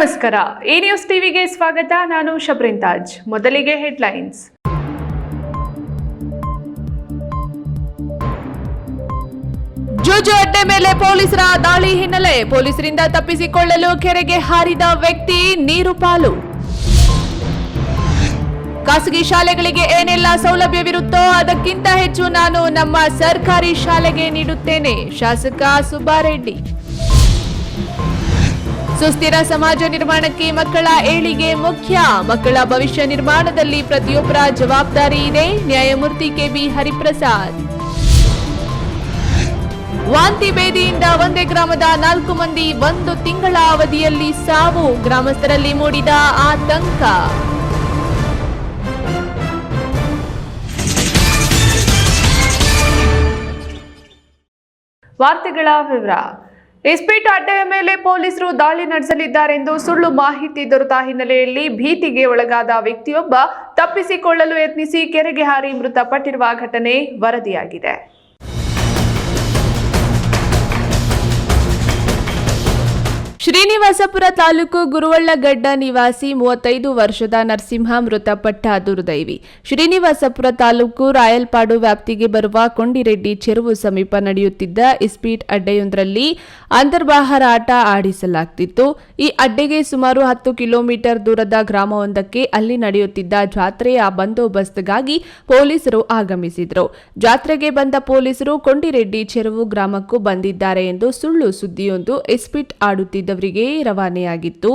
ನಮಸ್ಕಾರ. ಈ ನ್ಯೂಸ್ ಟಿವಿಗೆ ಸ್ವಾಗತ. ನಾನು ಶಬ್ರಿನ್ ತಾಜ್ ಮೊದಲಿಗೆ ಹೆಡ್ಲೈನ್ಸ್. ಜೂಜು ಅಡ್ಡೆ ಮೇಲೆ ಪೊಲೀಸರ ದಾಳಿ ಹಿನ್ನೆಲೆ ಪೊಲೀಸರಿಂದ ತಪ್ಪಿಸಿಕೊಳ್ಳಲು ಕೆರೆಗೆ ಹಾರಿದ ವ್ಯಕ್ತಿ ನೀರು ಪಾಲು. ಖಾಸಗಿ ಶಾಲೆಗಳಿಗೆ ಏನೆಲ್ಲ ಸೌಲಭ್ಯವಿರುತ್ತೋ ಅದಕ್ಕಿಂತ ಹೆಚ್ಚು ನಾನು ನಮ್ಮ ಸರ್ಕಾರಿ ಶಾಲೆಗೆ ನೀಡುತ್ತೇನೆ. ಶಾಸಕ ಸುಬ್ಬಾರೆಡ್ಡಿ. ಸುಸ್ಥಿರ ಸಮಾಜ ನಿರ್ಮಾಣಕ್ಕೆ ಮಕ್ಕಳ ಏಳಿಗೆ ಮುಖ್ಯ. ಮಕ್ಕಳ ಭವಿಷ್ಯ ನಿರ್ಮಾಣದಲ್ಲಿ ಪ್ರತಿಯೊಬ್ಬರ ಜವಾಬ್ದಾರಿ ಇದೆ. ನ್ಯಾಯಮೂರ್ತಿ ಕೆಬಿ ಹರಿಪ್ರಸಾದ್. ವಾಂತಿ ಬೇದಿಯಿಂದ ಒಂದೇ ಗ್ರಾಮದ ನಾಲ್ಕು ಮಂದಿ ಒಂದು ತಿಂಗಳ ಅವಧಿಯಲ್ಲಿ ಸಾವು. ಗ್ರಾಮಸ್ಥರಲ್ಲಿ ಮೂಡಿದ ಆತಂಕ. ವಾರ್ತೆಗಳ ವಿವರ. ಇಸ್ಪೀಟ್ ಅಡ್ಡೆಯ ಮೇಲೆ ಪೊಲೀಸರು ದಾಳಿ ನಡೆಸಲಿದ್ದಾರೆಂದು ಸುಳ್ಳು ಮಾಹಿತಿ ದೊರೆತ ಹಿನ್ನೆಲೆಯಲ್ಲಿ ಭೀತಿಗೆ ಒಳಗಾದ ವ್ಯಕ್ತಿಯೊಬ್ಬ ತಪ್ಪಿಸಿಕೊಳ್ಳಲು ಯತ್ನಿಸಿ ಕೆರೆಗೆ ಹಾರಿ ಮೃತಪಟ್ಟಿರುವ ಘಟನೆ ವರದಿಯಾಗಿದೆ. ಶ್ರೀನಿವಾಸಪುರ ತಾಲೂಕು ಗುರುವಳ್ಳಗಡ್ಡ ನಿವಾಸಿ ಮೂವತ್ತೈದು ವರ್ಷದ ನರಸಿಂಹ ಮೃತಪಟ್ಟ ದುರ್ದೈವಿ. ಶ್ರೀನಿವಾಸಪುರ ತಾಲೂಕು ರಾಯಲ್ಪಾಡು ವ್ಯಾಪ್ತಿಗೆ ಬರುವ ಕೊಂಡಿರೆಡ್ಡಿ ಚೆರುವು ಸಮೀಪ ನಡೆಯುತ್ತಿದ್ದ ಇಸ್ಪೀಟ್ ಅಡ್ಡೆಯೊಂದರಲ್ಲಿ ಅಂತರ್ಬಾಹರ ಆಟ ಆಡಿಸಲಾಗ್ತಿತ್ತು. ಈ ಅಡ್ಡೆಗೆ ಸುಮಾರು ಹತ್ತು ಕಿಲೋಮೀಟರ್ ದೂರದ ಗ್ರಾಮವೊಂದಕ್ಕೆ ಅಲ್ಲಿ ನಡೆಯುತ್ತಿದ್ದ ಜಾತ್ರೆಯ ಬಂದೋಬಸ್ತ್ಗಾಗಿ ಪೊಲೀಸರು ಆಗಮಿಸಿದರು. ಜಾತ್ರೆಗೆ ಬಂದ ಪೊಲೀಸರು ಕೊಂಡಿರೆಡ್ಡಿ ಚೆರುವು ಗ್ರಾಮಕ್ಕೂ ಬಂದಿದ್ದಾರೆ ಎಂದು ಸುಳ್ಳು ಸುದ್ದಿಯೊಂದು ಇಸ್ಪಿಟ್ ಆಡುತ್ತಿದ್ದವರಿಗೆ ರವಾನೆಯಾಗಿತ್ತು.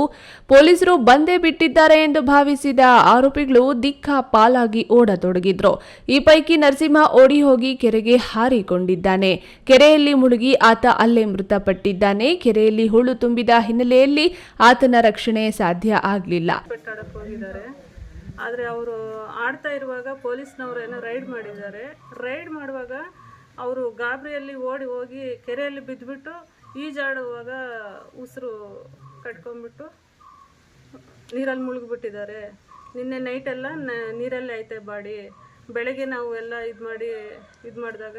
ಪೊಲೀಸರು ಬಂದೇ ಬಿಟ್ಟಿದ್ದಾರೆ ಎಂದು ಭಾವಿಸಿದ ಆರೋಪಿಗಳು ದಿಕ್ಕ ಪಾಲಾಗಿ ಓಡತೊಡಗಿದ್ರು. ಈ ಪೈಕಿ ನರಸಿಂಹ ಓಡಿ ಹೋಗಿ ಕೆರೆಗೆ ಹಾರಿಕೊಂಡಿದ್ದಾನೆ. ಕೆರೆಯಲ್ಲಿ ಮುಳುಗಿ ಆತ ಅಲ್ಲೇ ಮೃತಪಟ್ಟಿದ್ದಾನೆ. ಕೆರೆಯಲ್ಲಿ ಹುಳು ತುಂಬಿದ ಹಿನ್ನೆಲೆಯಲ್ಲಿ ಆತನ ರಕ್ಷಣೆ ಸಾಧ್ಯ ಆಗಲಿಲ್ಲ. ಆದರೆ ಅವರು ಆಡ್ತಾ ಇರುವಾಗ ಪೊಲೀಸ್ನವರು ಏನೋ ರೈಡ್ ಮಾಡಿದ್ದಾರೆ. ರೈಡ್ ಮಾಡುವಾಗ ಅವರು ಗಾಬರಿಯಲ್ಲಿ ಓಡಿ ಹೋಗಿ ಕೆರೆಯಲ್ಲಿ ಬಿದ್ದುಬಿಟ್ಟು ಈಜಾಡುವಾಗ ಉಸಿರು ಕಟ್ಕೊಂಡ್ಬಿಟ್ಟು ನೀರಲ್ಲಿ ಮುಳುಗ್ಬಿಟ್ಟಿದ್ದಾರೆ. ನಿನ್ನೆ ನೈಟೆಲ್ಲ ನೀರಲ್ಲೇ ಐತೆ ಬಾಡಿ. ಬೆಳಗ್ಗೆ ನಾವು ಎಲ್ಲ ಇದು ಮಾಡಿ, ಇದು ಮಾಡಿದಾಗ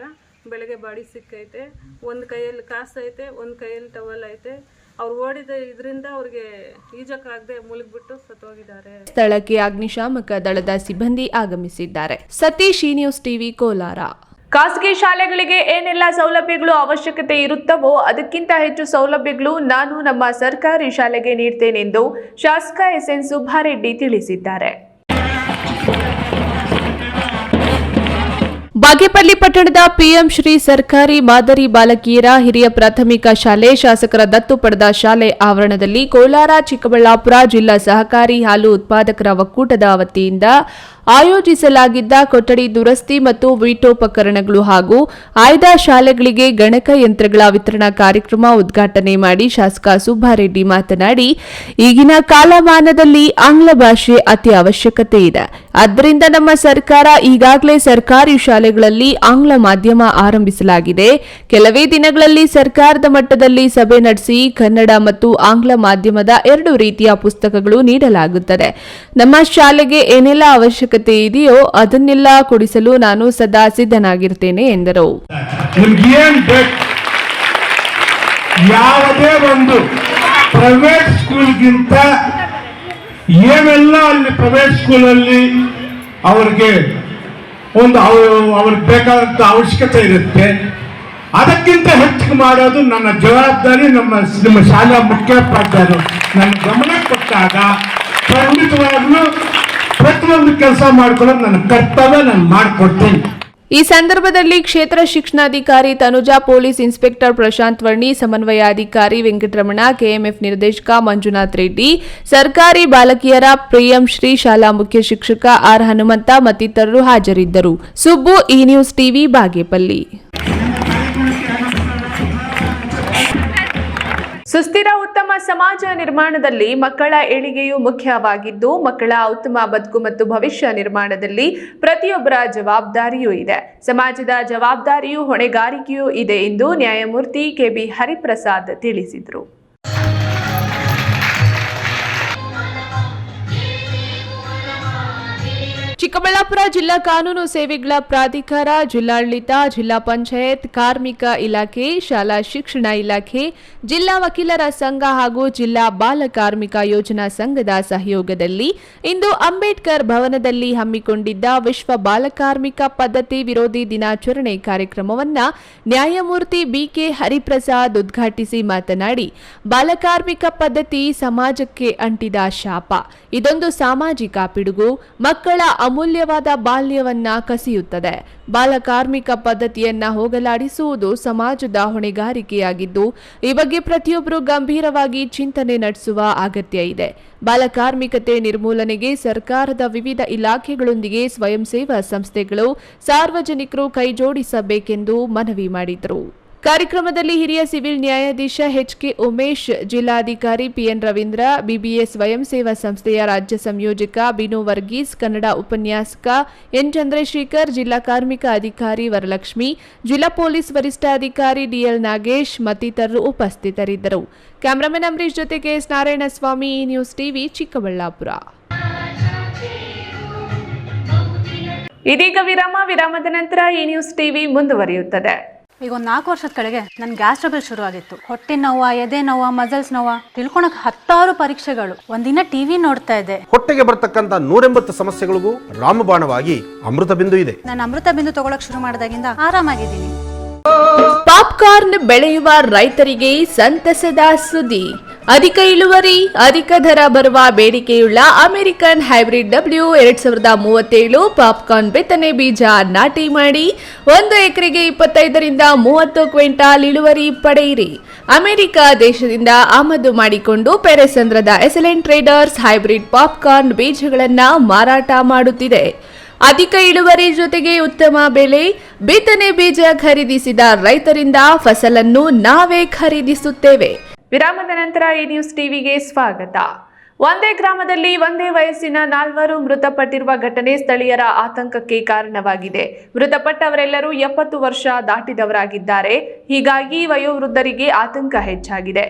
ಬೆಳಗ್ಗೆ ಬಾಡಿ ಸಿಕ್ಕೈತೆ ಒಂದು ಕೈಯಲ್ಲಿ ಕಾಸು ಐತೆ, ಒಂದು ಕೈಯಲ್ಲಿ ಟವಲ್ ಐತೆ. ಅವ್ರು ಓಡಿದ ಇದರಿಂದ ಅವ್ರಿಗೆ ಈಜಕ್ಕಾಗದೆ ಮುಳುಗ್ಬಿಟ್ಟು ಸತ್ತೋಗಿದ್ದಾರೆ. ಸ್ಥಳಕ್ಕೆ ಅಗ್ನಿಶಾಮಕ ದಳದ ಸಿಬ್ಬಂದಿ ಆಗಮಿಸಿದ್ದಾರೆ. ಸತೀಶ್ ಈ ನ್ಯೂಸ್ ಟಿವಿ ಕೋಲಾರ. ಖಾಸಗಿ ಶಾಲೆಗಳಿಗೆ ಏನೆಲ್ಲ ಸೌಲಭ್ಯಗಳು ಅವಶ್ಯಕತೆ ಇರುತ್ತವೋ ಅದಕ್ಕಿಂತ ಹೆಚ್ಚು ಸೌಲಭ್ಯಗಳು ನಾನು ನಮ್ಮ ಸರ್ಕಾರಿ ಶಾಲೆಗೆ ನೀಡ್ತೇನೆಂದು ಶಾಸಕ ಎಸ್ ಎನ್ ಸುಬ್ಬಾರೆಡ್ಡಿ ತಿಳಿಸಿದ್ದಾರೆ. ಬಾಗೇಪಲ್ಲಿ ಪಟ್ಟಣದ ಪಿಎಂ ಶ್ರೀ ಸರ್ಕಾರಿ ಮಾದರಿ ಬಾಲಕಿಯರ ಹಿರಿಯ ಪ್ರಾಥಮಿಕ ಶಾಲೆ ಶಾಸಕರ ದತ್ತು ಪಡೆದ ಶಾಲೆ ಆವರಣದಲ್ಲಿ ಕೋಲಾರ, ಚಿಕ್ಕಬಳ್ಳಾಪುರ ಜಿಲ್ಲಾ ಸಹಕಾರಿ ಹಾಲು ಉತ್ಪಾದಕರ ಒಕ್ಕೂಟದ ವತಿಯಿಂದ ಆಯೋಜಿಸಲಾಗಿದ್ದ ಕೊಠಡಿ ದುರಸ್ತಿ ಮತ್ತು ವೀಟೋಪಕರಣಗಳು ಹಾಗೂ ಆಯ್ದ ಶಾಲೆಗಳಿಗೆ ಗಣಕ ಯಂತ್ರಗಳ ವಿತರಣಾ ಕಾರ್ಯಕ್ರಮ ಉದ್ಘಾಟನೆ ಮಾಡಿ ಶಾಸಕ ಸುಬ್ಬಾರೆಡ್ಡಿ ಮಾತನಾಡಿ, ಈಗಿನ ಕಾಲಮಾನದಲ್ಲಿ ಆಂಗ್ಲ ಭಾಷೆ ಅತಿ ಅವಶ್ಯಕತೆ ಇದೆ. ಆದ್ದರಿಂದ ನಮ್ಮ ಸರ್ಕಾರ ಈಗಾಗಲೇ ಸರ್ಕಾರಿ ಶಾಲೆಗಳಲ್ಲಿ ಆಂಗ್ಲ ಮಾಧ್ಯಮ ಆರಂಭಿಸಲಾಗಿದೆ. ಕೆಲವೇ ದಿನಗಳಲ್ಲಿ ಸರ್ಕಾರದ ಮಟ್ಟದಲ್ಲಿ ಸಭೆ ನಡೆಸಿ ಕನ್ನಡ ಮತ್ತು ಆಂಗ್ಲ ಮಾಧ್ಯಮದ ಎರಡು ರೀತಿಯ ಪುಸ್ತಕಗಳು ನೀಡಲಾಗುತ್ತದೆ. ನಮ್ಮ ಶಾಲೆಗೆ ಏನೆಲ್ಲ ಅವಶ್ಯಕತೆ ಇದೆಯೋ ಅದನ್ನೆಲ್ಲ ಕೊಡಿಸಲು ನಾನು ಸದಾ ಸಿದ್ಧನಾಗಿರ್ತೇನೆ, ಎಂದರು. ಯಾವುದೇ ಒಂದು ಪ್ರೈವೇಟ್ ಸ್ಕೂಲ್ಗಿಂತ ಏನೆಲ್ಲ ಅಲ್ಲಿ ಪ್ರೈವೇಟ್ ಸ್ಕೂಲಲ್ಲಿ ಅವ್ರಿಗೆ ಒಂದು ಅವ್ರು ಅವ್ರಿಗೆ ಬೇಕಾದಂಥ ಅವಶ್ಯಕತೆ ಇರುತ್ತೆ. ಅದಕ್ಕಿಂತ ಹೆಚ್ಚು ಮಾಡೋದು ನನ್ನ ಜವಾಬ್ದಾರಿ, ನಮ್ಮ ನಿಮ್ಮ ಶಾಲಾ ಮುಖ್ಯೋಪಾಧ್ಯಾಯರು. ನನ್ನ ಗಮನ ಕೊಟ್ಟಾಗ ಖಂಡಿತವಾಗ್ಲೂ ಪ್ರತಿಯೊಂದು ಕೆಲಸ ಮಾಡ್ಕೊಳ್ಳೋದು ನನ್ನ ಕರ್ತವ್ಯ, ನಾನು ಮಾಡಿಕೊಡ್ತೀನಿ. ಈ ಸಂದರ್ಭದಲ್ಲಿ ಕ್ಷೇತ್ರ ಶಿಕ್ಷಣಾಧಿಕಾರಿ ತನುಜಾ, ಪೊಲೀಸ್ ಇನ್ಸ್ಪೆಕ್ಟರ್ ಪ್ರಶಾಂತ್ ವರ್ಣಿ, ಸಮನ್ವಯಾಧಿಕಾರಿ ವೆಂಕಟರಮಣ, ಕೆಎಂಎಫ್ ನಿರ್ದೇಶಕ ಮಂಜುನಾಥ್ ರೆಡ್ಡಿ, ಸರ್ಕಾರಿ ಬಾಲಕಿಯರ ಪ್ರಿಯಂ ಶ್ರೀ ಶಾಲಾ ಮುಖ್ಯ ಶಿಕ್ಷಕ ಆರ್ ಹನುಮಂತ ಮತ್ತಿತರರು ಹಾಜರಿದ್ದರು. ಸುಬ್ಬು ಈ ನ್ಯೂಸ್ ಟಿವಿ, ಬಾಗೇಪಲ್ಲಿ. ಸುಸ್ಥಿರ ಉತ್ತಮ ಸಮಾಜ ನಿರ್ಮಾಣದಲ್ಲಿ ಮಕ್ಕಳ ಏಳಿಗೆಯು ಮುಖ್ಯವಾಗಿದ್ದು, ಮಕ್ಕಳ ಉತ್ತಮ ಬದುಕು ಮತ್ತು ಭವಿಷ್ಯ ನಿರ್ಮಾಣದಲ್ಲಿ ಪ್ರತಿಯೊಬ್ಬರ ಜವಾಬ್ದಾರಿಯೂ ಇದೆ. ಸಮಾಜದ ಜವಾಬ್ದಾರಿಯೂ ಹೊಣೆಗಾರಿಕೆಯೂ ಇದೆ ಎಂದು ನ್ಯಾಯಮೂರ್ತಿ ಕೆಬಿ ಹರಿಪ್ರಸಾದ್ ತಿಳಿಸಿದರು. ಚಿಕ್ಕಬಳ್ಳಾಪುರ ಜಿಲ್ಲಾ ಕಾನೂನು ಸೇವೆಗಳ ಪ್ರಾಧಿಕಾರ, ಜಿಲ್ಲಾಡಳಿತ, ಜಿಲ್ಲಾ ಪಂಚಾಯತ್, ಕಾರ್ಮಿಕ ಇಲಾಖೆ, ಶಾಲಾ ಶಿಕ್ಷಣ ಇಲಾಖೆ, ಜಿಲ್ಲಾ ವಕೀಲರ ಸಂಘ ಹಾಗೂ ಜಿಲ್ಲಾ ಬಾಲ ಕಾರ್ಮಿಕ ಯೋಜನಾ ಸಂಘದ ಸಹಯೋಗದಲ್ಲಿ ಇಂದು ಅಂಬೇಡ್ಕರ್ ಭವನದಲ್ಲಿ ಹಮ್ಮಿಕೊಂಡಿದ್ದ ವಿಶ್ವ ಬಾಲಕಾರ್ಮಿಕ ಪದ್ಧತಿ ವಿರೋಧಿ ದಿನಾಚರಣೆ ಕಾರ್ಯಕ್ರಮವನ್ನ ನ್ಯಾಯಮೂರ್ತಿ ಬಿಕೆ ಹರಿಪ್ರಸಾದ್ ಉದ್ಘಾಟಿಸಿ ಮಾತನಾಡಿ ಬಾಲಕಾರ್ಮಿಕ ಪದ್ಧತಿ ಸಮಾಜಕ್ಕೆ ಅಂಟಿದ ಶಾಪ. ಇದೊಂದು ಸಾಮಾಜಿಕ ಪಿಡುಗು, ಮಕ್ಕಳ ಅಮೂಲ್ಯವಾದ ಬಾಲ್ಯವನ್ನ ಕಸಿಯುತ್ತದೆ. ಬಾಲಕಾರ್ಮಿಕ ಪದ್ಧತಿಯನ್ನ ಹೋಗಲಾಡಿಸುವುದು ಸಮಾಜದ ಹೊಣೆಗಾರಿಕೆಯಾಗಿದ್ದು, ಈ ಬಗ್ಗೆ ಪ್ರತಿಯೊಬ್ಬರು ಗಂಭೀರವಾಗಿ ಚಿಂತನೆ ನಡೆಸುವ ಅಗತ್ಯ ಇದೆ. ಬಾಲಕಾರ್ಮಿಕತೆ ನಿರ್ಮೂಲನೆಗೆ ಸರ್ಕಾರದ ವಿವಿಧ ಇಲಾಖೆಗಳೊಂದಿಗೆ ಸ್ವಯಂ ಸೇವಾ ಸಂಸ್ಥೆಗಳು ಸಾರ್ವಜನಿಕರು ಕೈಜೋಡಿಸಬೇಕೆಂದು ಮನವಿ ಮಾಡಿದರು. ಕಾರ್ಯಕ್ರಮದಲ್ಲಿ ಹಿರಿಯ ಸಿವಿಲ್ ನ್ಯಾಯಾಧೀಶ ಎಚ್ಕೆ ಉಮೇಶ್, ಜಿಲ್ಲಾಧಿಕಾರಿ ಪಿಎನ್ ರವೀಂದ್ರ ಬಿಬಿಎ ಸ್ವಯಂ ಸೇವಾ ಸಂಸ್ಥೆಯ ರಾಜ್ಯ ಸಂಯೋಜಕ ಬಿನು ವರ್ಗೀಸ್, ಕನ್ನಡ ಉಪನ್ಯಾಸಕ ಎನ್ ಚಂದ್ರಶೇಖರ್, ಜಿಲ್ಲಾ ಕಾರ್ಮಿಕ ಅಧಿಕಾರಿ ವರಲಕ್ಷ್ಮಿ, ಜಿಲ್ಲಾ ಪೊಲೀಸ್ ವರಿಷ್ಠಾಧಿಕಾರಿ ಡಿಎಲ್ ನಾಗೇಶ್ ಮತ್ತಿತರರು ಉಪಸ್ಥಿತರಿದ್ದರು. ಕ್ಯಾಮರಾಮನ್ ಅಂಬರೀಶ್ ಜೊತೆಗೆ S Narayanaswamy, news TV Chikkaballapur. ಇದೀಗ ವಿರಾಮ, ವಿರಾಮದ ನಂತರ ಈ ನ್ಯೂಸ್ ಟಿವಿ ಮುಂದುವರಿಯುತ್ತದೆ. ಈಗ ಒಂದು ನಾಲ್ಕು ವರ್ಷದ ಕೆಳಗೆ ನನ್ನ ಗ್ಯಾಸ್ ಟ್ರಬಲ್ ಶುರು ಆಗಿತ್ತು. ಹೊಟ್ಟೆ ನೋವ ಎದೆ ನೋವ ಮಸಲ್ಸ್ ನೋವ. ತಿಳ್ಕೊಳಕ್ ಹತ್ತಾರು ಪರೀಕ್ಷೆಗಳು. ಒಂದಿನ ಟಿವಿ ನೋಡ್ತಾ ಇದ್ದೆ. ಹೊಟ್ಟೆಗೆ ಬರ್ತಕ್ಕಂತ ನೂರೆಂಬತ್ತು ಸಮಸ್ಯೆಗಳಿಗೂ ರಾಮಬಾಣವಾಗಿ ಅಮೃತ ಬಿಂದು ಇದೆ. ನಾನು ಅಮೃತ ಬಿಂದು ತಗೊಳಕ್ ಶುರು ಮಾಡಿದಾಗಿಂದ ಆರಾಮಾಗಿದ್ದೀನಿ. ಪಾಪ್ಕಾರ್ನ್ ಬೆಳೆಯುವ ರೈತರಿಗೆ ಸಂತಸದ ಸುದ್ದಿ. ಅಧಿಕ ಇಳುವರಿ, ಅಧಿಕ ದರ ಬರುವ ಬೇಡಿಕೆಯುಳ್ಳ ಅಮೆರಿಕನ್ ಹೈಬ್ರಿಡ್ ಡಬ್ಲ್ಯೂ ಎರಡ್ ಸಾವಿರದ ಮೂವತ್ತೇಳು ಪಾಪ್ಕಾರ್ನ್ ಬಿತ್ತನೆ ಬೀಜ ನಾಟಿ ಮಾಡಿ ಒಂದು ಎಕರೆಗೆ ಇಪ್ಪತ್ತೈದರಿಂದ ಮೂವತ್ತು ಕ್ವಿಂಟಾಲ್ ಇಳುವರಿ ಪಡೆಯಿರಿ. ಅಮೆರಿಕ ದೇಶದಿಂದ ಆಮದು ಮಾಡಿಕೊಂಡು ಪೆರೆಸಂದ್ರದ ಎಸಲೆಂಟ್ ಟ್ರೇಡರ್ಸ್ ಹೈಬ್ರಿಡ್ ಪಾಪ್ಕಾರ್ನ್ ಬೀಜಗಳನ್ನು ಮಾರಾಟ ಮಾಡುತ್ತಿದೆ. ಅಧಿಕ ಇಳುವರಿ ಜೊತೆಗೆ ಉತ್ತಮ ಬೆಲೆ, ಬಿತ್ತನೆ ಬೀಜ ಖರೀದಿಸಿದ ರೈತರಿಂದ ಫಸಲನ್ನು ನಾವೇ ಖರೀದಿಸುತ್ತೇವೆ. ವಿರಾಮದ ನಂತರ ಈ ನ್ಯೂಸ್ ಟಿವಿಗೆ ಸ್ವಾಗತ. ಒಂದೇ ಗ್ರಾಮದಲ್ಲಿ ಒಂದೇ ವಯಸ್ಸಿನ ನಾಲ್ವರು ಮೃತಪಟ್ಟಿರುವ ಘಟನೆ ಸ್ಥಳೀಯರ ಆತಂಕಕ್ಕೆ ಕಾರಣವಾಗಿದೆ. ಮೃತಪಟ್ಟವರೆಲ್ಲರೂ ಎಪ್ಪತ್ತು ವರ್ಷ ದಾಟಿದವರಾಗಿದ್ದಾರೆ. ಹೀಗಾಗಿ ವಯೋವೃದ್ಧರಿಗೆ ಆತಂಕ ಹೆಚ್ಚಾಗಿದೆ.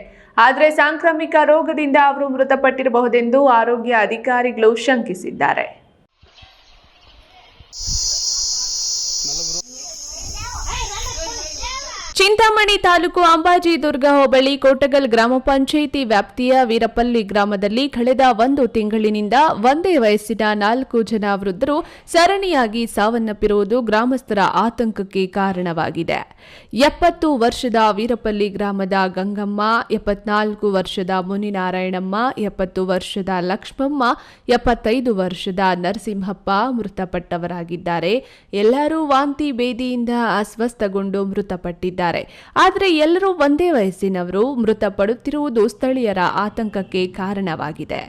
ಆದರೆ ಸಾಂಕ್ರಾಮಿಕ ರೋಗದಿಂದ ಅವರು ಮೃತಪಟ್ಟಿರಬಹುದೆಂದು ಆರೋಗ್ಯ ಅಧಿಕಾರಿಗಳು ಶಂಕಿಸಿದ್ದಾರೆ. ಚಿಂತಾಮಣಿ ತಾಲೂಕು ಅಂಬಾಜಿ ದುರ್ಗ ಹೋಬಳಿ ಕೋಟಗಲ್ ಗ್ರಾಮ ಪಂಚಾಯಿತಿ ವ್ಯಾಪ್ತಿಯ ವೀರಪಲ್ಲಿ ಗ್ರಾಮದಲ್ಲಿ ಕಳೆದ ಒಂದು ತಿಂಗಳಿನಿಂದ ಒಂದೇ ವಯಸ್ಸಿನ ನಾಲ್ಕು ಜನ ವೃದ್ಧರು ಸರಣಿಯಾಗಿ ಸಾವನ್ನಪ್ಪಿರುವುದು ಗ್ರಾಮಸ್ಥರ ಆತಂಕಕ್ಕೆ ಕಾರಣವಾಗಿದೆ. ಎಪ್ಪತ್ತು ವರ್ಷದ ವೀರಪಲ್ಲಿ ಗ್ರಾಮದ ಗಂಗಮ್ಮ, ಎಪ್ಪತ್ನಾಲ್ಕು ವರ್ಷದ ಮುನಿನಾರಾಯಣಮ್ಮ, ಎಪ್ಪತ್ತು ವರ್ಷದ ಲಕ್ಷ್ಮಮ್ಮ, ಎಪ್ಪತ್ತೈದು ವರ್ಷದ ನರಸಿಂಹಪ್ಪ ಮೃತಪಟ್ಟವರಾಗಿದ್ದಾರೆ. ಎಲ್ಲರೂ ವಾಂತಿ ಬೇದಿಯಿಂದ ಅಸ್ವಸ್ಥಗೊಂಡು ಮೃತಪಟ್ಟಿದ್ದಾರೆ. ಆದರೆ ಎಲ್ಲರೂ ಒಂದೇ ವಯಸ್ಸಿನವರು ಮೃತಪಡುತ್ತಿರುವುದು ಸ್ಥಳೀಯರ ಆತಂಕಕ್ಕೆ ಕಾರಣವಾಗಿದೆ.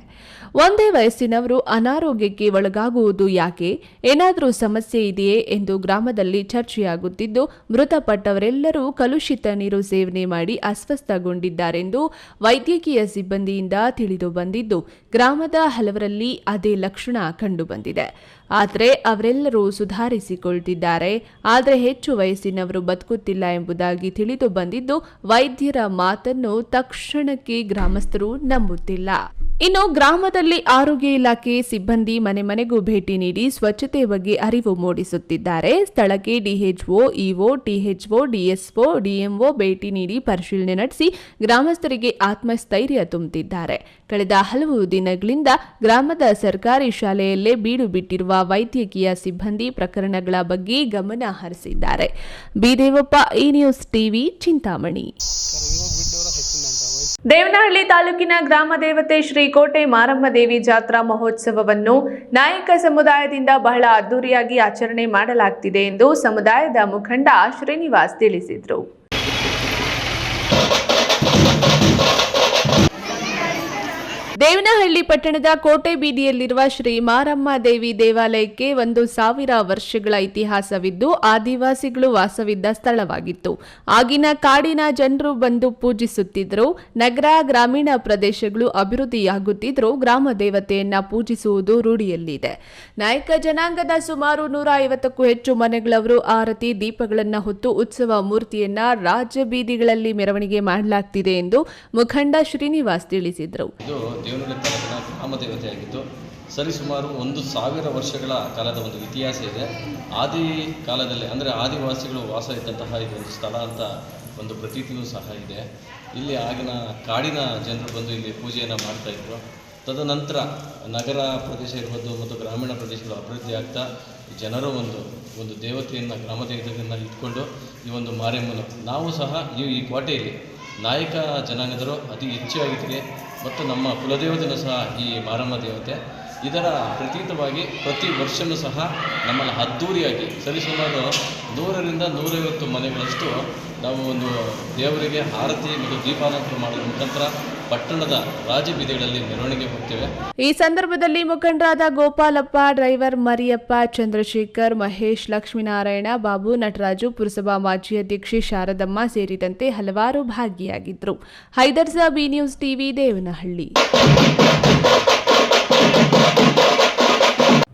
ಒಂದೇ ವಯಸ್ಸಿನವರು ಅನಾರೋಗ್ಯಕ್ಕೆ ಒಳಗಾಗುವುದು ಯಾಕೆ? ಏನಾದರೂ ಸಮಸ್ಯೆ ಇದೆಯೇ ಎಂದು ಗ್ರಾಮದಲ್ಲಿ ಚರ್ಚೆಯಾಗುತ್ತಿದ್ದು, ಮೃತಪಟ್ಟವರೆಲ್ಲರೂ ಕಲುಷಿತ ನೀರು ಸೇವನೆ ಮಾಡಿ ಅಸ್ವಸ್ಥಗೊಂಡಿದ್ದಾರೆಂದು ವೈದ್ಯಕೀಯ ಸಿಬ್ಬಂದಿಯಿಂದ ತಿಳಿದು ಬಂದಿದ್ದು, ಗ್ರಾಮದ ಹಲವರಲ್ಲಿ ಅದೇ ಲಕ್ಷಣ ಕಂಡುಬಂದಿದೆ ಆದರೆ ಅವರೆಲ್ಲರೂ ಸುಧಾರಿಸಿಕೊಳ್ತಿದ್ದಾರೆ. ಆದರೆ ಹೆಚ್ಚು ವಯಸ್ಸಿನವರು ಬದುಕುತ್ತಿಲ್ಲ ಎಂಬುದಾಗಿ ತಿಳಿದು ಬಂದಿದ್ದು ವೈದ್ಯರ ಮಾತನ್ನು ತಕ್ಷಣಕ್ಕೆ ಗ್ರಾಮಸ್ಥರು ನಂಬುತ್ತಿಲ್ಲ. ಇನ್ನು ಗ್ರಾಮದಲ್ಲಿ ಆರೋಗ್ಯ ಇಲಾಖೆ ಸಿಬ್ಬಂದಿ ಮನೆ ಮನೆಗೂ ಭೇಟಿ ನೀಡಿ ಸ್ವಚ್ಛತೆ ಬಗ್ಗೆ ಅರಿವು ಮೂಡಿಸುತ್ತಿದ್ದಾರೆ. ಸ್ಥಳಕ್ಕೆ DHO, EO, THO, DSO, DMO ಭೇಟಿ ನೀಡಿ ಪರಿಶೀಲನೆ ನಡೆಸಿ ಗ್ರಾಮಸ್ಥರಿಗೆ ಆತ್ಮಸ್ಥೈರ್ಯ ತುಂಬುತ್ತಿದ್ದಾರೆ ಕಳೆದ ಹಲವು ದಿನಗಳಿಂದ ಗ್ರಾಮದ ಸರ್ಕಾರಿ ಶಾಲೆಯಲ್ಲೇ ಬೀಡು ಬಿಟ್ಟಿರುವ ವೈದ್ಯಕೀಯ ಸಿಬ್ಬಂದಿ ಪ್ರಕರಣಗಳ ಬಗ್ಗೆ ಗಮನ ಹರಿಸಿದ್ದಾರೆ. ಬಿದೇವಪ್ಪ ಈ ನ್ಯೂಸ್ ಟಿವಿ ಚಿಂತಾಮಣಿ. ದೇವನಹಳ್ಳಿ ತಾಲೂಕಿನ ಗ್ರಾಮ ದೇವತೆ ಶ್ರೀ ಕೋಟೆ ಮಾರಮ್ಮ ದೇವಿ ಜಾತ್ರಾ ಮಹೋತ್ಸವವನ್ನು ನಾಯಕ ಸಮುದಾಯದಿಂದ ಬಹಳ ಅದ್ದೂರಿಯಾಗಿ ಆಚರಣೆ ಮಾಡಲಾಗ್ತಿದೆ ಎಂದು ಸಮುದಾಯದ ಮುಖಂಡ ಶ್ರೀನಿವಾಸ್ ತಿಳಿಸಿದರು. ದೇವನಹಳ್ಳಿ ಪಟ್ಟಣದ ಕೋಟೆ ಬೀದಿಯಲ್ಲಿರುವ ಶ್ರೀ ಮಾರಮ್ಮ ದೇವಿ ದೇವಾಲಯಕ್ಕೆ ಒಂದು ಸಾವಿರ ವರ್ಷಗಳ ಇತಿಹಾಸವಿದ್ದು, ಆದಿವಾಸಿಗಳು ವಾಸವಿದ್ದ ಸ್ಥಳವಾಗಿತ್ತು. ಆಗಿನ ಕಾಡಿನ ಜನರು ಬಂದು ಪೂಜಿಸುತ್ತಿದ್ದರು. ನಗರ, ಗ್ರಾಮೀಣ ಪ್ರದೇಶಗಳು ಅಭಿವೃದ್ಧಿಯಾಗುತ್ತಿದ್ದರೂ ಗ್ರಾಮ ದೇವತೆಯನ್ನ ಪೂಜಿಸುವುದು ರೂಢಿಯಲ್ಲಿದೆ. ನಾಯಕ ಜನಾಂಗದ ಸುಮಾರು ನೂರ ಐವತ್ತಕ್ಕೂ ಹೆಚ್ಚು ಮನೆಗಳವರು ಆರತಿ, ದೀಪಗಳನ್ನು ಹೊತ್ತು ಉತ್ಸವ ಮೂರ್ತಿಯನ್ನ ರಾಜ್ಯ ಬೀದಿಗಳಲ್ಲಿ ಮೆರವಣಿಗೆ ಮಾಡಲಾಗ್ತಿದೆ ಎಂದು ಮುಖಂಡ ಶ್ರೀನಿವಾಸ್ ತಿಳಿಸಿದರು. ದೇವನಹಳ್ಳಿ ತಾಲೂಕಿನ ಗ್ರಾಮ ದೇವತೆಯಾಗಿದ್ದು ಸರಿಸುಮಾರು ಒಂದು ಸಾವಿರ ವರ್ಷಗಳ ಕಾಲದ ಒಂದು ಇತಿಹಾಸ ಇದೆ. ಆದಿ ಕಾಲದಲ್ಲಿ, ಅಂದರೆ ಆದಿವಾಸಿಗಳು ವಾಸ ಇದ್ದಂತಹ ಇದೊಂದು ಸ್ಥಳ ಅಂತ ಒಂದು ಪ್ರತೀತಿಯೂ ಸಹ ಇದೆ. ಇಲ್ಲಿ ಆಗಿನ ಕಾಡಿನ ಜನರು ಬಂದು ಇಲ್ಲಿ ಪೂಜೆಯನ್ನು ಮಾಡ್ತಾಯಿದ್ರು ತದನಂತರ ನಗರ ಪ್ರದೇಶ ಇರ್ಬೋದು ಮತ್ತು ಗ್ರಾಮೀಣ ಪ್ರದೇಶಗಳು ಅಭಿವೃದ್ಧಿ ಆಗ್ತಾ, ಜನರು ಒಂದು ಒಂದು ದೇವತೆಯನ್ನು ಗ್ರಾಮ ದೇವತೆಯನ್ನು ಇಟ್ಕೊಂಡು ಈ ಒಂದು ಮಾರಿಯಮ್ಮನು ನಾವು ಸಹ ಈ ಈ ಕೋಟೆಯಲ್ಲಿ ನಾಯಕ ಜನಾಂಗದರು ಅತಿ ಹೆಚ್ಚಾಗಿದ್ದೀರಿ ಮತ್ತು ನಮ್ಮ ಕುಲದೇವತೆಯೂ ಸಹ ಈ ಮಾರಮ್ಮ ದೇವತೆ, ಇದರ ಪ್ರತೀತವಾಗಿ ಪ್ರತಿ ವರ್ಷವೂ ಸಹ ನಮ್ಮನ್ನು ಅದ್ಧೂರಿಯಾಗಿ ಸರಿಸುಮಾರು ನೂರರಿಂದ ನೂರೈವತ್ತು ಮನೆಗಳಷ್ಟು ನಾವು ಒಂದು ದೇವರಿಗೆ ಆರತಿ ಮತ್ತು ದೀಪಾಲಂಕಾರ ಮಾಡೋದ್ರ ಮುಖಾಂತರ ಪಟ್ಟಣದ ರಾಜಬೀದಿಗಳಲ್ಲಿ ಮೆರವಣಿಗೆ ಹೋಗ್ತೇವೆ. ಈ ಸಂದರ್ಭದಲ್ಲಿ ಮುಖಂಡರಾದ ಗೋಪಾಲಪ್ಪ ಡ್ರೈವರ್ ಮರಿಯಪ್ಪ ಚಂದ್ರಶೇಖರ್ ಮಹೇಶ್ ಲಕ್ಷ್ಮೀನಾರಾಯಣ ಬಾಬು ನಟರಾಜು ಪುರಸಭಾ ಮಾಜಿ ಅಧ್ಯಕ್ಷೆ ಶಾರದಮ್ಮ ಸೇರಿದಂತೆ ಹಲವಾರು ಭಾಗಿಯಾಗಿದ್ದರು. Haidarsa B news TV Devanahalli.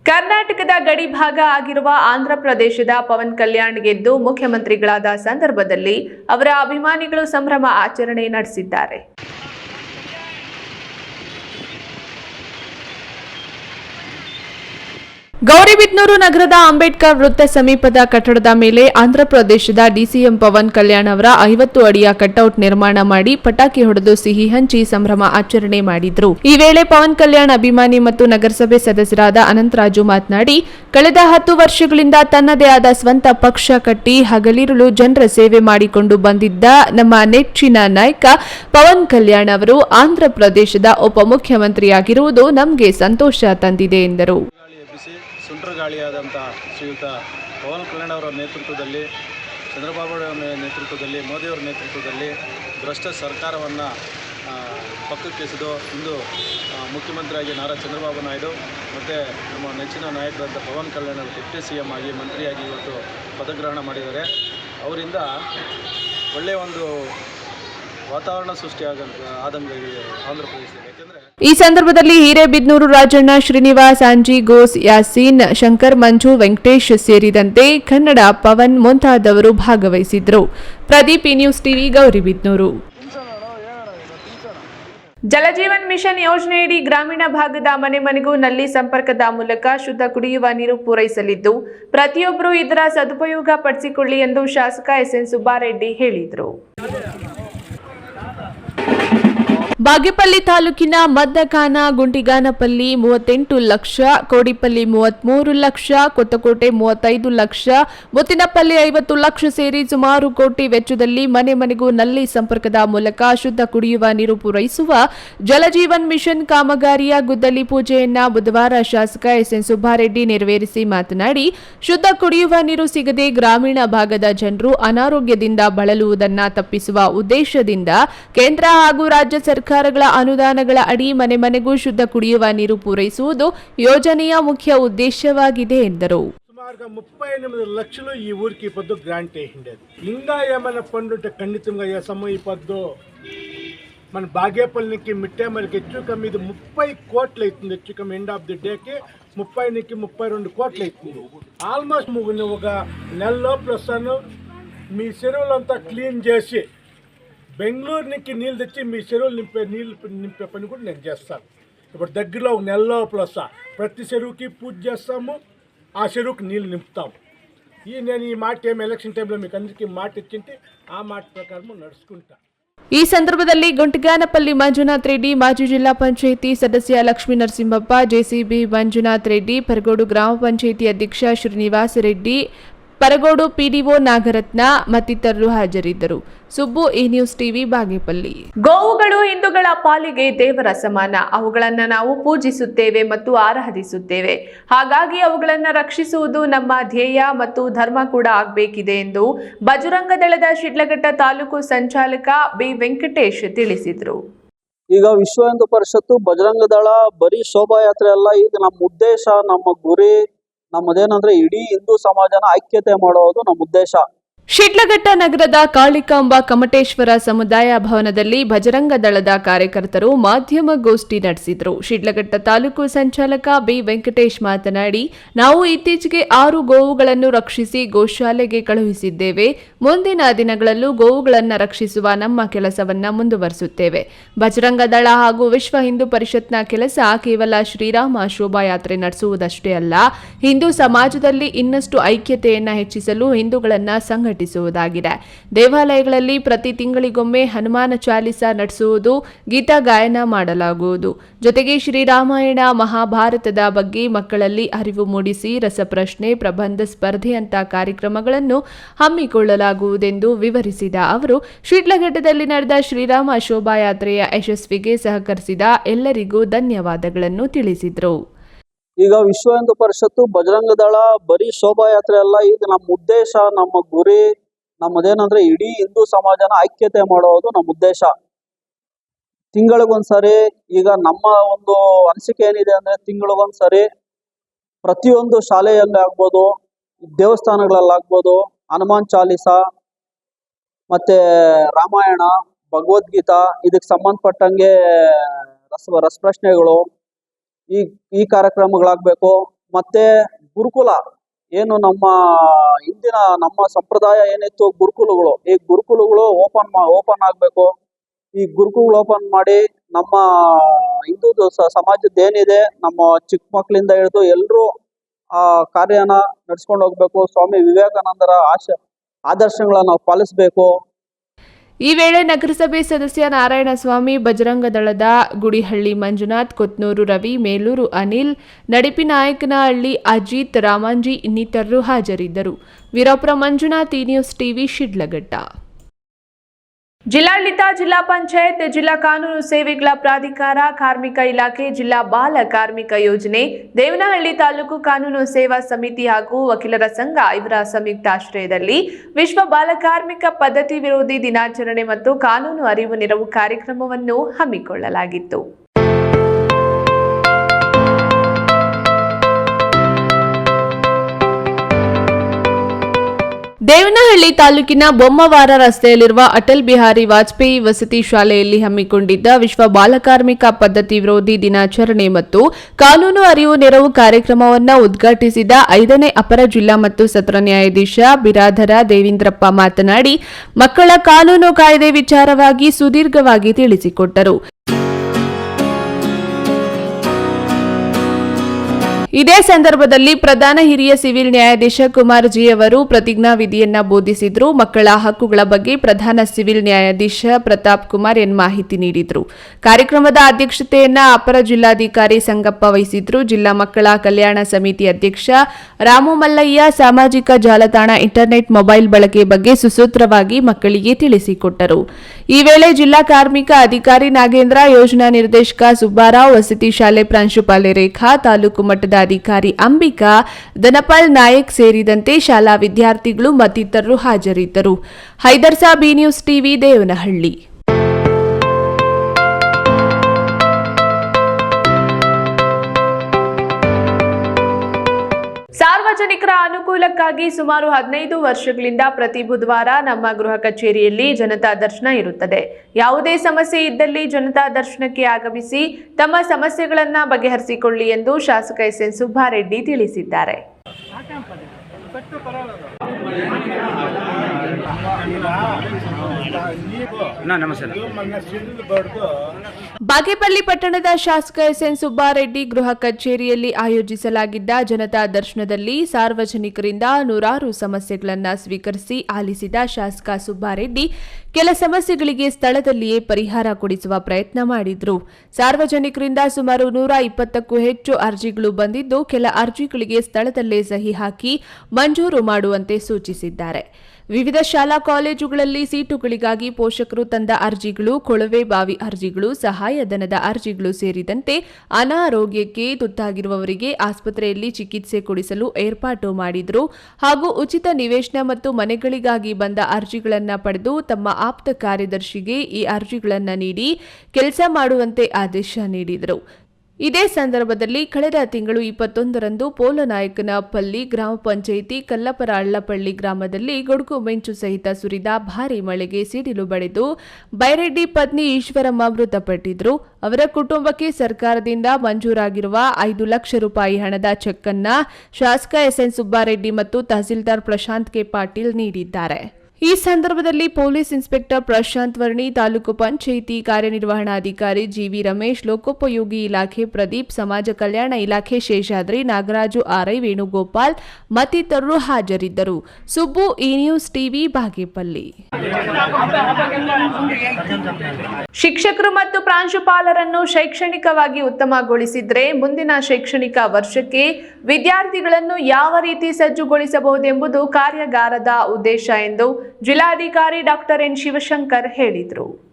ಕರ್ನಾಟಕದ ಗಡಿ ಭಾಗ ಆಗಿರುವ ಆಂಧ್ರ ಪ್ರದೇಶದ ಪವನ್ ಕಲ್ಯಾಣ್ ಗೆದ್ದು ಮುಖ್ಯಮಂತ್ರಿಗಳಾದ ಸಂದರ್ಭದಲ್ಲಿ ಅವರ ಅಭಿಮಾನಿಗಳು ಸಂಭ್ರಮ ಆಚರಣೆ ನಡೆಸಿದ್ದಾರೆ. ಗೌರಿಬಿದ್ನೂರು ನಗರದ ಅಂಬೇಡ್ಕರ್ ವೃತ್ತ ಸಮೀಪದ ಕಟ್ಟಡದ ಮೇಲೆ ಆಂಧ್ರಪ್ರದೇಶದ ಡಿಸಿಎಂ ಪವನ್ ಕಲ್ಯಾಣ್ ಅವರ ಐವತ್ತು ಅಡಿಯ ಕಟೌಟ್ ನಿರ್ಮಾಣ ಮಾಡಿ ಪಟಾಕಿ ಹೊಡೆದು ಸಿಹಿ ಹಂಚಿ ಸಂಭ್ರಮ ಆಚರಣೆ ಮಾಡಿದ್ರು. ಈ ವೇಳೆ ಪವನ್ ಕಲ್ಯಾಣ್ ಅಭಿಮಾನಿ ಮತ್ತು ನಗರಸಭೆ ಸದಸ್ಯರಾದ ಅನಂತರಾಜು ಮಾತನಾಡಿ, ಕಳೆದ ಹತ್ತು ವರ್ಷಗಳಿಂದ ತನ್ನದೇ ಆದ ಸ್ವಂತ ಪಕ್ಷ ಕಟ್ಟಿ ಹಗಲಿರುಳು ಜನರ ಸೇವೆ ಮಾಡಿಕೊಂಡು ಬಂದಿದ್ದ ನಮ್ಮ ನೆಚ್ಚಿನ ನಾಯಕ ಪವನ್ ಕಲ್ಯಾಣ್ ಅವರು ಆಂಧ್ರಪ್ರದೇಶದ ಉಪಮುಖ್ಯಮಂತ್ರಿಯಾಗಿರುವುದು ನಮಗೆ ಸಂತೋಷ ತಂದಿದೆ ಎಂದರು. ಗಾಳಿ ಎಬ್ಬಿಸಿ ಸುಂಟರ ಗಾಳಿಯಾದಂಥ ಶ್ರೀಯುತ ಪವನ್ ಕಲ್ಯಾಣ್ ಅವರ ನೇತೃತ್ವದಲ್ಲಿ, ಚಂದ್ರಬಾಬು ನೇತೃತ್ವದಲ್ಲಿ ಮೋದಿಯವರ ನೇತೃತ್ವದಲ್ಲಿ ಭ್ರಷ್ಟ ಸರ್ಕಾರವನ್ನು ಪಕ್ಕಕ್ಕೆಸೆದು ಇಂದು ಮುಖ್ಯಮಂತ್ರಿಯಾಗಿ ನಾರಾ ಚಂದ್ರಬಾಬು ನಾಯ್ಡು ಮತ್ತು ನಮ್ಮ ನೆಚ್ಚಿನ ನಾಯಕರಾದ ಪವನ್ ಕಲ್ಯಾಣ್ ಅವರು ಡಿಪ್ಟಿ ಸಿ ಎಂ ಆಗಿ ಮಂತ್ರಿಯಾಗಿ ಇವತ್ತು ಪದಗ್ರಹಣ ಮಾಡಿದ್ದಾರೆ. ಅವರಿಂದ ಒಳ್ಳೆಯ ಒಂದು ವಾತಾವರಣ ಸೃಷ್ಟಿಯಾಗಂತ ಆದಂಗೆ ಇದೆ ಆಂಧ್ರ ಪ್ರದೇಶದಲ್ಲಿ. ಯಾಕೆಂದರೆ ಈ ಸಂದರ್ಭದಲ್ಲಿ ಹಿರೇಬಿದ್ನೂರು ರಾಜಣ್ಣ ಶ್ರೀನಿವಾಸ್ ಅಂಜಿ ಗೋಸ್ ಯಾಸೀನ್ ಶಂಕರ್ ಮಂಜು ವೆಂಕಟೇಶ್ ಸೇರಿದಂತೆ ಕನ್ನಡ ಪವನ್ ಮುಂತಾದವರು ಭಾಗವಹಿಸಿದ್ರು. Pradeep E news TV Gauribidanur Jaljeevan mission ಯೋಜನೆಯಡಿ ಗ್ರಾಮೀಣ ಭಾಗದ ಮನೆ ಮನೆಗೂ ನಲ್ಲಿ ಸಂಪರ್ಕದ ಮೂಲಕ ಶುದ್ಧ ಕುಡಿಯುವ ನೀರು ಪೂರೈಸಲಿದ್ದು ಪ್ರತಿಯೊಬ್ಬರೂ ಇದರ ಸದುಪಯೋಗ ಪಡಿಸಿಕೊಳ್ಳಿ ಎಂದು ಶಾಸಕ ಎಸ್ ಎನ್ ಸುಬ್ಬಾರೆಡ್ಡಿ ಹೇಳಿದರು. ಬಾಗೇಪಲ್ಲಿ ತಾಲೂಕಿನ ಮದ್ದಕಾನ ಗುಂಟಿಗಾನಪಲ್ಲಿ ಮೂವತ್ತೆಂಟು ಲಕ್ಷ, ಕೋಡಿಪಲ್ಲಿ ಮೂವತ್ಮೂರು ಲಕ್ಷ, ಕೊತ್ತಕೋಟೆ ಮೂವತ್ತೈದು ಲಕ್ಷ, ಮುತ್ತಿನಪಲ್ಲಿ ಐವತ್ತು ಲಕ್ಷ ಸೇರಿ ಸುಮಾರು ಕೋಟಿ ವೆಚ್ಚದಲ್ಲಿ ಮನೆ ಮನೆಗೂ ನಲ್ಲಿ ಸಂಪರ್ಕದ ಮೂಲಕ ಶುದ್ಧ ಕುಡಿಯುವ ನೀರು ಪೂರೈಸುವ ಜಲಜೀವನ್ ಮಿಷನ್ ಕಾಮಗಾರಿಯ ಗುದ್ದಲಿ ಪೂಜೆಯನ್ನ ಬುಧವಾರ ಶಾಸಕ ಎಸ್ಎನ್ ಸುಬ್ಬಾರೆಡ್ಡಿ ನೆರವೇರಿಸಿ ಮಾತನಾಡಿ, ಶುದ್ಧ ಕುಡಿಯುವ ನೀರು ಸಿಗದೆ ಗ್ರಾಮೀಣ ಭಾಗದ ಜನರು ಅನಾರೋಗ್ಯದಿಂದ ಬಳಲುವುದನ್ನು ತಪ್ಪಿಸುವ ಉದ್ದೇಶದಿಂದ ಕೇಂದ್ರ ಹಾಗೂ ರಾಜ್ಯ ಸರ್ಕಾರಗಳ ಅನುದಾನಗಳ ಅಡಿ ಮನೆ ಮನೆಗೂ ಶುದ್ಧ ಕುಡಿಯುವ ನೀರು ಪೂರೈಸುವುದು ಯೋಜನೆಯ ಮುಖ್ಯ ಉದ್ದೇಶವಾಗಿದೆ ಎಂದರು. సుమారుగా ముప్పై ఎనిమిది లక్షలు ఈ ఊరికి పొద్దు గ్రాంట్ వేసిండేది ఇంకా ఏమైనా పండుంటే ఖండితంగా వేసాము ఈ పొద్దు మన బాగేపల్లికి మిట్టేమలకి ఎచ్చుకం ఇది ముప్పై కోట్లు అవుతుంది హెచ్చు కమ్మి ఎండ్ ఆఫ్ ది డేకి ముప్పై నుంచి ముప్పై రెండు కోట్లు అవుతుంది ఆల్మోస్ట్ ఒక నెల లోపల వస్తాను మీ చెరువులంతా క్లీన్ చేసి బెంగళూరు నుంచి నీళ్ళు తెచ్చి మీ చెరువులు నింపే నీళ్ళు నింపే పని కూడా నేను చేస్తాను ఇప్పుడు దగ్గరలో ఒక నెల లోపల వస్తా ప్రతి చెరువుకి పూజ చేస్తాము ఆ చెరువుకి నీళ్ళు నింపుతాము ఈ నేను ఈ మాట ఏం ఎలక్షన్ టైంలో మీకు అందరికీ మాట ఇచ్చింటే ఆ మాట ప్రకారం నడుచుకుంటా ಈ ಸಂದರ್ಭದಲ್ಲಿ ಗುಂಟಗಾನಪಲ್ಲಿ ಮಂಜುನಾಥ್ ರೆಡ್ಡಿ ಮಾಜಿ ಜಿಲ್ಲಾ ಪಂಚಾಯಿತಿ ಸದಸ್ಯ ಲಕ್ಷ್ಮೀ ನರಸಿಂಹಪ್ಪ ಜೆಸಿಬಿ ಮಂಜುನಾಥ್ ರೆಡ್ಡಿ ಪರಗೋಡು ಗ್ರಾಮ ಪಂಚಾಯಿತಿ ಅಧ್ಯಕ್ಷ ಶ್ರೀನಿವಾಸ ರೆಡ್ಡಿ ಪರಗೋಡು ಪಿಡಿಒ ನಾಗರತ್ನ ಮತ್ತಿತರರು ಹಾಜರಿದ್ದರು. ಸುಬ್ಬು ಈ ನ್ಯೂಸ್ ಟಿವಿ ಬಾಗೇಪಲ್ಲಿ. ಗೋವುಗಳು ಹಿಂದೂಗಳ ಪಾಲಿಗೆ ದೇವರ ಸಮಾನ. ಅವುಗಳನ್ನ ನಾವು ಪೂಜಿಸುತ್ತೇವೆ ಮತ್ತು ಆರಾಧಿಸುತ್ತೇವೆ. ಹಾಗಾಗಿ ಅವುಗಳನ್ನ ರಕ್ಷಿಸುವುದು ನಮ್ಮ ಧ್ಯೇಯ ಮತ್ತು ಧರ್ಮ ಕೂಡ ಆಗಬೇಕಿದೆ ಎಂದು ಬಜರಂಗ ದಳದ ಶಿಡ್ಲಘಟ್ಟ ತಾಲೂಕು ಸಂಚಾಲಕ ಬಿ ವೆಂಕಟೇಶ್ ತಿಳಿಸಿದರು. ಈಗ ವಿಶ್ವ ಹಿಂದೂ ಪರಿಷತ್ತು ಬಜರಂಗ ದಳ ಬರೀ ಶೋಭಾಯಾತ್ರೆ ಅಲ್ಲ ಈಗ ನಮ್ಮ ಉದ್ದೇಶ ನಮ್ಮ ಗುರಿ ನಮ್ಮದೇನಂದ್ರೆ ಇಡೀ ಹಿಂದೂ ಸಮಾಜನ ಐಕ್ಯತೆ ಮಾಡೋದು ನಮ್ಮ ಉದ್ದೇಶ. ಶಿಡ್ಲಘಟ್ಟ ನಗರದ ಕಾಳಿಕಾಂಬ ಕಮಟೇಶ್ವರ ಸಮುದಾಯ ಭವನದಲ್ಲಿ ಭಜರಂಗ ದಳದ ಕಾರ್ಯಕರ್ತರು ಮಾಧ್ಯಮ ಗೋಷ್ಠಿ ನಡೆಸಿದರು. ಶಿಡ್ಲಘಟ್ಟ ತಾಲೂಕು ಸಂಚಾಲಕ ಬಿ ವೆಂಕಟೇಶ್ ಮಾತನಾಡಿ, ನಾವು ಇತ್ತೀಚೆಗೆ ಆರು ಗೋವುಗಳನ್ನು ರಕ್ಷಿಸಿ ಗೋಶಾಲೆಗೆ ಕಳುಹಿಸಿದ್ದೇವೆ. ಮುಂದಿನ ದಿನಗಳಲ್ಲೂ ಗೋವುಗಳನ್ನು ರಕ್ಷಿಸುವ ನಮ್ಮ ಕೆಲಸವನ್ನು ಮುಂದುವರಿಸುತ್ತೇವೆ. ಭಜರಂಗ ದಳ ಹಾಗೂ ವಿಶ್ವ ಹಿಂದೂ ಪರಿಷತ್ನ ಕೆಲಸ ಕೇವಲ ಶ್ರೀರಾಮ ಶೋಭಾಯಾತ್ರೆ ನಡೆಸುವುದಷ್ಟೇ ಅಲ್ಲ, ಹಿಂದೂ ಸಮಾಜದಲ್ಲಿ ಇನ್ನಷ್ಟು ಐಕ್ಯತೆಯನ್ನು ಹೆಚ್ಚಿಸಲು ಹಿಂದೂಗಳನ್ನ ಸಂಘಟಿಸುವುದಾಗಿದೆ ದೇವಾಲಯಗಳಲ್ಲಿ ಪ್ರತಿ ತಿಂಗಳಿಗೊಮ್ಮೆ ಹನುಮಾನ ಚಾಲಿಸ ನಡೆಸುವುದು, ಗೀತಾ ಗಾಯನ ಮಾಡಲಾಗುವುದು. ಜೊತೆಗೆ ಶ್ರೀರಾಮಾಯಣ ಮಹಾಭಾರತದ ಬಗ್ಗೆ ಮಕ್ಕಳಲ್ಲಿ ಅರಿವು ಮೂಡಿಸಿ ರಸಪ್ರಶ್ನೆ, ಪ್ರಬಂಧ ಸ್ಪರ್ಧೆಯಂತ ಕಾರ್ಯಕ್ರಮಗಳನ್ನು ಹಮ್ಮಿಕೊಳ್ಳಲಾಗುವುದೆಂದು ವಿವರಿಸಿದ ಅವರು, ಶಿಡ್ಲಘಟ್ಟದಲ್ಲಿ ನಡೆದ ಶ್ರೀರಾಮ ಶೋಭಾಯಾತ್ರೆಯ ಯಶಸ್ವಿಗೆ ಸಹಕರಿಸಿದ ಎಲ್ಲರಿಗೂ ಧನ್ಯವಾದಗಳನ್ನು ತಿಳಿಸಿದರು. ಈಗ ವಿಶ್ವ ಹಿಂದೂ ಪರಿಷತ್ತು ಬಜರಂಗ ದಳ ಬರೀ ಶೋಭಾಯಾತ್ರೆ ಅಲ್ಲ, ಈಗ ನಮ್ಮ ಉದ್ದೇಶ, ನಮ್ಮ ಗುರಿ, ನಮ್ಮದೇನಂದ್ರೆ ಇಡೀ ಹಿಂದೂ ಸಮಾಜನ ಐಕ್ಯತೆ ಮಾಡೋದು ನಮ್ಮ ಉದ್ದೇಶ. ತಿಂಗಳಿಗೊಂದ್ಸರಿ ಈಗ ನಮ್ಮ ಒಂದು ಅನಿಸಿಕೆ ಏನಿದೆ ಅಂದ್ರೆ ತಿಂಗಳಿಗೊಂದ್ಸರಿ ಪ್ರತಿಯೊಂದು ಶಾಲೆಯಲ್ಲಿ ಆಗ್ಬೋದು ದೇವಸ್ಥಾನಗಳಲ್ಲಾಗ್ಬೋದು, ಹನುಮಾನ್ ಚಾಲಿಸ, ಮತ್ತೆ ರಾಮಾಯಣ, ಭಗವದ್ಗೀತಾ, ಇದಕ್ಕೆ ಸಂಬಂಧಪಟ್ಟಂಗೆ ರಸ, ರಸಪ್ರಶ್ನೆಗಳು ಈ ಈ ಕಾರ್ಯಕ್ರಮಗಳಾಗಬೇಕು. ಮತ್ತೆ ಗುರುಕುಲ. ಏನು ನಮ್ಮ ಹಿಂದಿನ ನಮ್ಮ ಸಂಪ್ರದಾಯ ಏನಿತ್ತು ಗುರುಕುಲಗಳು, ಈ ಗುರುಕುಲಗಳು ಓಪನ್ ಓಪನ್ ಆಗಬೇಕು. ಈ ಗುರುಕುಗಳು ಓಪನ್ ಮಾಡಿ ನಮ್ಮ ಹಿಂದೂ ಸಮಾಜದ ಏನಿದೆ, ನಮ್ಮ ಚಿಕ್ಕ ಮಕ್ಕಳಿಂದ ಹಿಡಿದು ಎಲ್ಲರೂ ಆ ಕಾರ್ಯನ ನಡ್ಸ್ಕೊಂಡು ಹೋಗ್ಬೇಕು. ಸ್ವಾಮಿ ವಿವೇಕಾನಂದರ ಆಶ, ಆದರ್ಶಗಳನ್ನ ನಾವು ಪಾಲಿಸ್ಬೇಕು. ಈ ವೇಳೆ ನಗರಸಭೆ ಸದಸ್ಯ ನಾರಾಯಣಸ್ವಾಮಿ, ಬಜರಂಗ ದಳದ ಗುಡಿಹಳ್ಳಿ ಮಂಜುನಾಥ್, ಕೊತ್ನೂರು ರವಿ, ಮೇಲೂರು ಅನಿಲ್ ನಡಿಪಿನಾಯಕನಹಳ್ಳಿ ಅಜಿತ್ ರಾಮಾಂಜಿ ಇನ್ನಿತರರು ಹಾಜರಿದ್ದರು. ವೀರಪುರ ಮಂಜುನಾಥ್ ಈ ನ್ಯೂಸ್ ಟಿವಿ, ಶಿಡ್ಲಘಟ್ಟ. ಜಿಲ್ಲಾಡಳಿತ, ಜಿಲ್ಲಾ ಪಂಚಾಯತ್, ಜಿಲ್ಲಾ ಕಾನೂನು ಸೇವೆಗಳ ಪ್ರಾಧಿಕಾರ, ಕಾರ್ಮಿಕ ಇಲಾಖೆ, ಜಿಲ್ಲಾ ಬಾಲ ಕಾರ್ಮಿಕ ಯೋಜನೆ, ದೇವನಹಳ್ಳಿ ತಾಲೂಕು ಕಾನೂನು ಸೇವಾ ಸಮಿತಿ ಹಾಗೂ ವಕೀಲರ ಸಂಘ ಇವರ ಸಂಯುಕ್ತ ಆಶ್ರಯದಲ್ಲಿ ವಿಶ್ವ ಬಾಲ ಕಾರ್ಮಿಕ ಪದ್ಧತಿ ವಿರೋಧಿ ದಿನಾಚರಣೆ ಮತ್ತು ಕಾನೂನು ಅರಿವು ನೆರವು ಕಾರ್ಯಕ್ರಮವನ್ನು ಹಮ್ಮಿಕೊಳ್ಳಲಾಗಿತ್ತು. ದೇವನಹಳ್ಳಿ ತಾಲೂಕಿನ ಬೊಮ್ಮವಾರ ರಸ್ತೆಯಲ್ಲಿರುವ ಅಟಲ್ ಬಿಹಾರಿ ವಾಜಪೇಯಿ ವಸತಿ ಶಾಲೆಯಲ್ಲಿ ಹಮ್ಮಿಕೊಂಡಿದ್ದ ವಿಶ್ವ ಬಾಲಕಾರ್ಮಿಕ ಪದ್ಧತಿ ವಿರೋಧಿ ದಿನಾಚರಣೆ ಮತ್ತು ಕಾನೂನು ಅರಿವು ನೆರವು ಕಾರ್ಯಕ್ರಮವನ್ನು ಉದ್ಘಾಟಿಸಿದ ಐದನೇ ಅಪರ ಜಿಲ್ಲಾ ಮತ್ತು ಸತ್ರ ನ್ಯಾಯಾಧೀಶ ಬಿರಾಧರ ದೇವೇಂದ್ರಪ್ಪ ಮಾತನಾಡಿ, ಮಕ್ಕಳ ಕಾನೂನು ಕಾಯ್ದೆ ವಿಚಾರವಾಗಿ ಸುದೀರ್ಘವಾಗಿ ತಿಳಿಸಿಕೊಟ್ಟರು. ಇದೇ ಸಂದರ್ಭದಲ್ಲಿ ಪ್ರಧಾನ ಹಿರಿಯ ಸಿವಿಲ್ ನ್ಯಾಯಾಧೀಶ ಕುಮಾರ್ ಜಿ ಅವರು ಪ್ರತಿಜ್ಞಾ ವಿಧಿಯನ್ನ ಬೋಧಿಸಿದ್ರು. ಮಕ್ಕಳ ಹಕ್ಕುಗಳ ಬಗ್ಗೆ ಪ್ರಧಾನ ಸಿವಿಲ್ ನ್ಯಾಯಾಧೀಶ ಪ್ರತಾಪ್ ಕುಮಾರ್ ಎನ್ ಮಾಹಿತಿ ನೀಡಿದ್ರು. ಕಾರ್ಯಕ್ರಮದ ಅಧ್ಯಕ್ಷತೆಯನ್ನ ಅಪರ ಜಿಲ್ಲಾಧಿಕಾರಿ ಸಂಗಪ್ಪ ವಹಿಸಿದ್ರು. ಜಿಲ್ಲಾ ಮಕ್ಕಳ ಕಲ್ಯಾಣ ಸಮಿತಿ ಅಧ್ಯಕ್ಷ ರಾಮು ಮಲ್ಲಯ್ಯ ಸಾಮಾಜಿಕ ಜಾಲತಾಣ ಇಂಟರ್ನೆಟ್ ಮೊಬೈಲ್ ಬಳಕೆ ಬಗ್ಗೆ ಸುಸೂತ್ರವಾಗಿ ಮಕ್ಕಳಿಗೆ ತಿಳಿಸಿಕೊಟ್ಟರು. ಈ ವೇಳೆ ಜಿಲ್ಲಾ ಕಾರ್ಮಿಕ ಅಧಿಕಾರಿ ನಾಗೇಂದ್ರ, ಯೋಜನಾ ನಿರ್ದೇಶಕ ಸುಬ್ಬಾರಾವ್, ವಸತಿ ಶಾಲೆ ಪ್ರಾಂಶುಪಾಲೆ ರೇಖಾ, ತಾಲೂಕು ಮಟ್ಟದ ಅಧಿಕಾರಿ ಅಂಬಿಕಾ ದನಪಾಲ್ ನಾಯಕ್ ಸೇರಿದಂತೆ ಶಾಲಾ ವಿದ್ಯಾರ್ಥಿಗಳು ಮತ್ತಿತರರು ಹಾಜರಿದ್ದರು. Haidarsa B news TV Devanahalli. ಸಾರ್ವಜನಿಕರ ಅನುಕೂಲಕ್ಕಾಗಿ ಸುಮಾರು ಹದಿನೈದು ವರ್ಷಗಳಿಂದ ಪ್ರತಿ ಬುಧವಾರ ನಮ್ಮ ಗೃಹ ಕಚೇರಿಯಲ್ಲಿ ಜನತಾ ದರ್ಶನ ಇರುತ್ತದೆ. ಯಾವುದೇ ಸಮಸ್ಯೆ ಇದ್ದಲ್ಲಿ ಜನತಾ ದರ್ಶನಕ್ಕೆ ಆಗಮಿಸಿ ತಮ್ಮ ಸಮಸ್ಯೆಗಳನ್ನ ಬಗೆಹರಿಸಿಕೊಳ್ಳಿ ಎಂದು ಶಾಸಕ ಎಸ್ ಎನ್ ಸುಬ್ಬಾರೆಡ್ಡಿ ತಿಳಿಸಿದ್ದಾರೆ. ಬಾಗೇಪಲ್ಲಿ ಪಟ್ಟಣದ ಶಾಸಕ ಎಸ್ ಎನ್ ಸುಬ್ಬಾರೆಡ್ಡಿ ಗೃಹ ಕಚೇರಿಯಲ್ಲಿ ಆಯೋಜಿಸಲಾಗಿದ್ದ ಜನತಾ ದರ್ಶನದಲ್ಲಿ ಸಾರ್ವಜನಿಕರಿಂದ ನೂರಾರು ಸಮಸ್ಯೆಗಳನ್ನು ಸ್ವೀಕರಿಸಿ ಆಲಿಸಿದ ಶಾಸಕ ಸುಬ್ಬಾರೆಡ್ಡಿ ಕೆಲ ಸಮಸ್ಯೆಗಳಿಗೆ ಸ್ಥಳದಲ್ಲಿಯೇ ಪರಿಹಾರ ಕೊಡಿಸುವ ಪ್ರಯತ್ನ ಮಾಡಿದ್ರು. ಸಾರ್ವಜನಿಕರಿಂದ ಸುಮಾರು ನೂರ ಇಪ್ಪತ್ತಕ್ಕೂ ಹೆಚ್ಚು ಅರ್ಜಿಗಳು ಬಂದಿದ್ದು, ಕೆಲ ಅರ್ಜಿಗಳಿಗೆ ಸ್ಥಳದಲ್ಲೇ ಸಹಿ ಹಾಕಿ ಮಂಜೂರು ಮಾಡುವಂತೆ ಸೂಚಿಸಿದ್ದಾರೆ. ವಿವಿಧ ಶಾಲಾ ಕಾಲೇಜುಗಳಲ್ಲಿ ಸೀಟುಗಳಿಗಾಗಿ ಪೋಷಕರು ತಂದ ಅರ್ಜಿಗಳು, ಕೊಳವೆ ಬಾವಿ ಅರ್ಜಿಗಳು ಸಹಾಯಧನದ ಅರ್ಜಿಗಳು ಸೇರಿದಂತೆ ಅನಾರೋಗ್ಯಕ್ಕೆ ತುತ್ತಾಗಿರುವವರಿಗೆ ಆಸ್ಪತ್ರೆಯಲ್ಲಿ ಚಿಕಿತ್ಸೆ ಕೊಡಿಸಲು ಏರ್ಪಾಟು ಮಾಡಿದ್ರು. ಹಾಗೂ ಉಚಿತ ನಿವೇಶನ ಮತ್ತು ಮನೆಗಳಿಗಾಗಿ ಬಂದ ಅರ್ಜಿಗಳನ್ನು ಪಡೆದು ತಮ್ಮ ಆಪ್ತ ಕಾರ್ಯದರ್ಶಿಗೆ ಈ ಅರ್ಜಿಗಳನ್ನು ನೀಡಿ, ಕೆಲಸ ಮಾಡುವಂತೆ ಆದೇಶ ನೀಡಿದರು. ಇದೇ ಸಂದರ್ಭದಲ್ಲಿ ಕಳೆದ ತಿಂಗಳು ಇಪ್ಪತ್ತೊಂದರಂದು ಪೋಲನಾಯಕನಪಲ್ಲಿ ಗ್ರಾಮ ಪಂಚಾಯಿತಿ ಕಲ್ಲಪರ ಅಳ್ಳಪಳ್ಳಿ ಗ್ರಾಮದಲ್ಲಿ ಗುಡುಗು ಮೆಂಚು ಸಹಿತ ಸುರಿದ ಭಾರೀ ಮಳೆಗೆ ಸಿಡಿಲು ಬಡಿದು ಬೈರೆಡ್ಡಿ ಪತ್ನಿ ಈಶ್ವರಮ್ಮ ಮೃತಪಟ್ಟಿದ್ರು. ಅವರ ಕುಟುಂಬಕ್ಕೆ ಸರ್ಕಾರದಿಂದ ಮಂಜೂರಾಗಿರುವ ಐದು ಲಕ್ಷ ರೂಪಾಯಿ ಹಣದ ಚೆಕ್ ಅನ್ನ ಶಾಸಕ ಎಸ್ಎನ್ ಸುಬ್ಬಾರೆಡ್ಡಿ ಮತ್ತು ತಹಸೀಲ್ದಾರ್ ಪ್ರಶಾಂತ್ ಕೆ ಪಾಟೀಲ್ ನೀಡಿದ್ದಾರೆ. ಈ ಸಂದರ್ಭದಲ್ಲಿ ಪೊಲೀಸ್ ಇನ್ಸ್ಪೆಕ್ಟರ್ ಪ್ರಶಾಂತ್ ವರ್ಣಿ, ತಾಲೂಕು ಪಂಚಾಯಿತಿ ಕಾರ್ಯನಿರ್ವಹಣಾಧಿಕಾರಿ ಜಿವಿ ರಮೇಶ್, ಲೋಕೋಪಯೋಗಿ ಇಲಾಖೆ ಪ್ರದೀಪ್, ಸಮಾಜ ಕಲ್ಯಾಣ ಇಲಾಖೆ ಶೇಷಾದ್ರಿ ನಾಗರಾಜು, ಆರ್ಐ ವೇಣುಗೋಪಾಲ್ ಮತ್ತಿತರರು ಹಾಜರಿದ್ದರು. Subbu E news TV, Bagepalli. ಶಿಕ್ಷಕರು ಮತ್ತು ಪ್ರಾಂಶುಪಾಲರನ್ನು ಶೈಕ್ಷಣಿಕವಾಗಿ ಉತ್ತಮಗೊಳಿಸಿದ್ರೆ ಮುಂದಿನ ಶೈಕ್ಷಣಿಕ ವರ್ಷಕ್ಕೆ ವಿದ್ಯಾರ್ಥಿಗಳನ್ನು ಯಾವ ರೀತಿ ಸಜ್ಜುಗೊಳಿಸಬಹುದೆಂಬುದು ಕಾರ್ಯಾಗಾರದ ಉದ್ದೇಶ ಎಂದು ಜಿಲ್ಲಾಧಿಕಾರಿ ಡಾಕ್ಟರ್ ಎನ್ ಶಿವಶಂಕರ್ ಹೇಳಿದರು.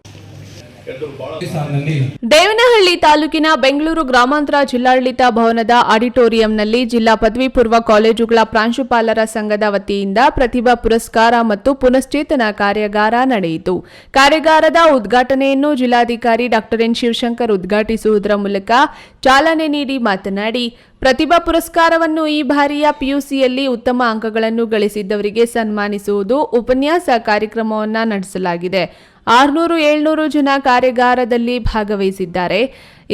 ದೇವನಹಳ್ಳಿ ತಾಲೂಕಿನ ಬೆಂಗಳೂರು ಗ್ರಾಮಾಂತರ ಜಿಲ್ಲಾಡಳಿತ ಭವನದ ಆಡಿಟೋರಿಯಂನಲ್ಲಿ ಜಿಲ್ಲಾ ಪದವಿ ಪೂರ್ವ ಕಾಲೇಜುಗಳ ಪ್ರಾಂಶುಪಾಲರ ಸಂಘದ ವತಿಯಿಂದ ಪ್ರತಿಭಾ ಪುರಸ್ಕಾರ ಮತ್ತು ಪುನಶ್ಚೇತನ ಕಾರ್ಯಾಗಾರ ನಡೆಯಿತು. ಕಾರ್ಯಾಗಾರದ ಉದ್ಘಾಟನೆಯನ್ನು ಜಿಲ್ಲಾಧಿಕಾರಿ ಡಾಕ್ಟರ್ ಎನ್ ಶಿವಶಂಕರ್ ಉದ್ಘಾಟಿಸುವುದರ ಮೂಲಕ ಚಾಲನೆ ನೀಡಿ ಮಾತನಾಡಿ, ಪ್ರತಿಭಾ ಪುರಸ್ಕಾರವನ್ನು ಈ ಬಾರಿಯ ಪಿಯುಸಿಯಲ್ಲಿ ಉತ್ತಮ ಅಂಕಗಳನ್ನು ಗಳಿಸಿದ್ದವರಿಗೆ ಸನ್ಮಾನಿಸುವುದು ಉಪನ್ಯಾಸ ಕಾರ್ಯಕ್ರಮವನ್ನು ನಡೆಸಲಾಗಿದೆ. ಆರುನೂರು, ಏಳ್ನೂರು ಜನ ಕಾರ್ಯಾಗಾರದಲ್ಲಿ ಭಾಗವಹಿಸಿದ್ದಾರೆ.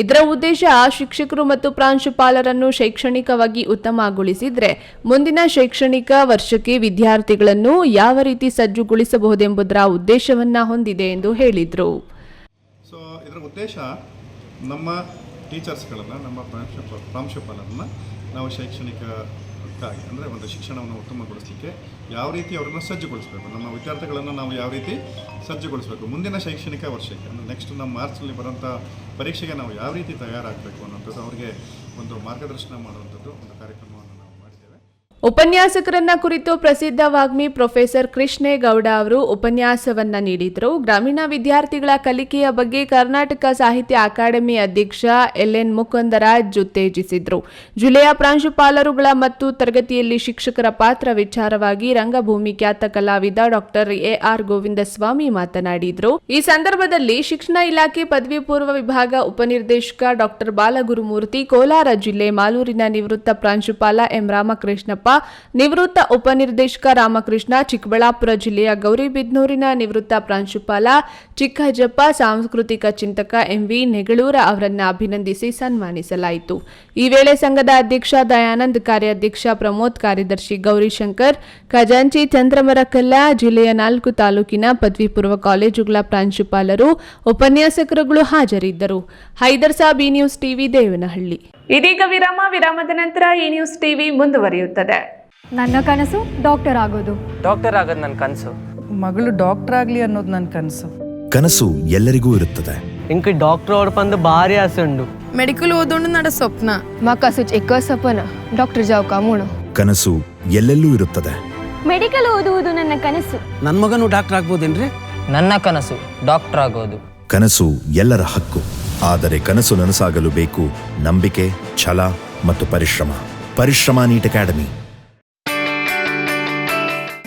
ಇದರ ಉದ್ದೇಶ ಶಿಕ್ಷಕರು ಮತ್ತು ಪ್ರಾಂಶುಪಾಲರನ್ನು ಶೈಕ್ಷಣಿಕವಾಗಿ ಉತ್ತಮಗೊಳಿಸಿದ್ರೆ ಮುಂದಿನ ಶೈಕ್ಷಣಿಕ ವರ್ಷಕ್ಕೆ ವಿದ್ಯಾರ್ಥಿಗಳನ್ನು ಯಾವ ರೀತಿ ಸಜ್ಜುಗೊಳಿಸಬಹುದೆಂಬುದರ ಉದ್ದೇಶವನ್ನ ಹೊಂದಿದೆ ಎಂದು ಹೇಳಿದರು. ಸೊ ಇದರ ಉದ್ದೇಶ ನಮ್ಮ ಟೀಚರ್ಸ್ಗಳನ್ನು, ನಮ್ಮ ಪ್ರಾಂಶುಪಾಲರನ್ನು ನಾವು ಶೈಕ್ಷಣಿಕಕ್ಕಾಗಿ ಅಂದರೆ ಒಂದು ಶಿಕ್ಷಣವನ್ನು ಉತ್ತಮಗೊಳಿಸಲಿಕ್ಕೆ ಯಾವ ರೀತಿ ಅವರನ್ನು ಸಜ್ಜುಗೊಳಿಸಬೇಕು? ನಮ್ಮ ವಿದ್ಯಾರ್ಥಿಗಳನ್ನು ನಾವು ಯಾವ ರೀತಿ ಸಜ್ಜುಗೊಳಿಸಬೇಕು? ಮುಂದಿನ ಶೈಕ್ಷಣಿಕ ವರ್ಷಕ್ಕೆ ಅಂದರೆ ನೆಕ್ಸ್ಟ್ ನಮ್ಮ ಮಾರ್ಚ್ನಲ್ಲಿ ಬರೋಂಥ ಪರೀಕ್ಷೆಗೆ ನಾವು ಯಾವ ರೀತಿ ತಯಾರಾಗಬೇಕು ಅನ್ನೋಂಥದ್ದು ಅವರಿಗೆ ಒಂದು ಮಾರ್ಗದರ್ಶನ ಮಾಡುವಂಥದ್ದು ಒಂದು ಮಾಡಿದ್ದೇವೆ ಉಪನ್ಯಾಸಕರನ್ನ ಕುರಿತು ಪ್ರಸಿದ್ಧ ವಾಗ್ಮಿ ಪ್ರೊಫೆಸರ್ ಕೃಷ್ಣೇಗೌಡ ಅವರು ಉಪನ್ಯಾಸವನ್ನ ನೀಡಿದರು. ಗ್ರಾಮೀಣ ವಿದ್ಯಾರ್ಥಿಗಳ ಕಲಿಕೆಯ ಬಗ್ಗೆ ಕರ್ನಾಟಕ ಸಾಹಿತ್ಯ ಅಕಾಡೆಮಿ ಅಧ್ಯಕ್ಷ ಎಲ್ ಎನ್ ಮುಕುಂದರಾಜ್ ಉತ್ತೇಜಿಸಿದ್ರು. ಜಿಲ್ಲೆಯ ಪ್ರಾಂಶುಪಾಲರುಗಳ ಮತ್ತು ತರಗತಿಯಲ್ಲಿ ಶಿಕ್ಷಕರ ಪಾತ್ರ ವಿಚಾರವಾಗಿ ರಂಗಭೂಮಿ ಖ್ಯಾತ ಕಲಾವಿದ ಡಾಕ್ಟರ್ ಎಆರ್ ಆರ್ ಗೋವಿಂದಸ್ವಾಮಿ ಮಾತನಾಡಿದ್ರು. ಈ ಸಂದರ್ಭದಲ್ಲಿ ಶಿಕ್ಷಣ ಇಲಾಖೆ ಪದವಿ ಪೂರ್ವ ವಿಭಾಗ ಉಪನಿರ್ದೇಶಕ ಡಾಕ್ಟರ್ ಬಾಲಗುರುಮೂರ್ತಿ ಕೋಲಾರ ಜಿಲ್ಲೆ ಮಾಲೂರಿನ ನಿವೃತ್ತ ಪ್ರಾಂಶುಪಾಲ ಎಂ. ರಾಮಕೃಷ್ಣಪ್ಪ ನಿವೃತ್ತ ಉಪನಿರ್ದೇಶಕ ರಾಮಕೃಷ್ಣ, ಚಿಕ್ಕಬಳ್ಳಾಪುರ ಜಿಲ್ಲೆಯ ಗೌರಿಬಿದ್ನೂರಿನ ನಿವೃತ್ತ ಪ್ರಾಂಶುಪಾಲ ಚಿಕ್ಕಜಪ್ಪ ಸಾಂಸ್ಕೃತಿಕ ಚಿಂತಕ ಎಂವಿ ನೆಗಳೂರ ಅವರನ್ನು ಅಭಿನಂದಿಸಿ ಸನ್ಮಾನಿಸಲಾಯಿತು. ಈ ವೇಳೆ ಸಂಘದ ಅಧ್ಯಕ್ಷ ದಯಾನಂದ್, ಕಾರ್ಯಾಧ್ಯಕ್ಷ ಪ್ರಮೋದ್, ಕಾರ್ಯದರ್ಶಿ ಗೌರಿಶಂಕರ್, ಖಜಾಂಚಿ ಚಂದ್ರಮರಕಲ್ಲ, ಜಿಲ್ಲೆಯ ನಾಲ್ಕು ತಾಲೂಕಿನ ಪದವಿ ಪೂರ್ವ ಕಾಲೇಜುಗಳ ಪ್ರಾಂಶುಪಾಲರು, ಉಪನ್ಯಾಸಕರುಗಳು ಹಾಜರಿದ್ದರು. ಹೈದರ್ ಸಾಬಿ ನ್ಯೂಸ್ ಟಿವಿ, ದೇವನಹಳ್ಳಿ. ಇದೀಗ ವಿರಾಮ ವಿರಾಮದ ನಂತರ ಈ ನ್ಯೂಸ್ ಟಿವಿ ಮುಂದುವರಿಯುತ್ತದೆ ನನ್ನ ಕನಸು ಡಾಕ್ಟರ್ ಆಗೋದು ಡಾಕ್ಟರ್ ಆಗೋದು ನನ್ನ ಕನಸು ಮಗಳು ಡಾಕ್ಟರ್ ಆಗಲಿ ಅನ್ನೋದು ನನ್ನ ಕನಸು ಕನಸು ಎಲ್ಲರಿಗೂ ಇರುತ್ತದೆ ఇంక డాక్టర్ ఓడపందు భారీ ఆశ ఉండు ಮೆಡಿಕಲ್ ಓದೋಣ ನಡ ಸ್ವಪ್ನ ಮಾಕ ಸುಚ್ ಎಕ್ಕ ಸಪನ ಡಾಕ್ಟರ್ ಜಾವ್ ಕಾಮೂಣ ಕನಸು ಎಲ್ಲೆಲ್ಲೂ ಇರುತ್ತದೆ ಮೆಡಿಕಲ್ ಓದುವುದು ನನ್ನ ಕನಸು ನನ್ನ ಮಗನು ಡಾಕ್ಟರ್ ಆಗ್ಬೋದೇನ್ರಿ ನನ್ನ ಕನಸು ಡಾಕ್ಟರ್ ಆಗೋದು ಕನಸು ಎಲ್ಲರ ಹಕ್ಕು ಆದರೆ ಕನಸು ನನಸಾಗಲು ಬೇಕು ನಂಬಿಕೆ ಛಲ ಮತ್ತು ಪರಿಶ್ರಮ. ಪರಿಶ್ರಮ neat academy.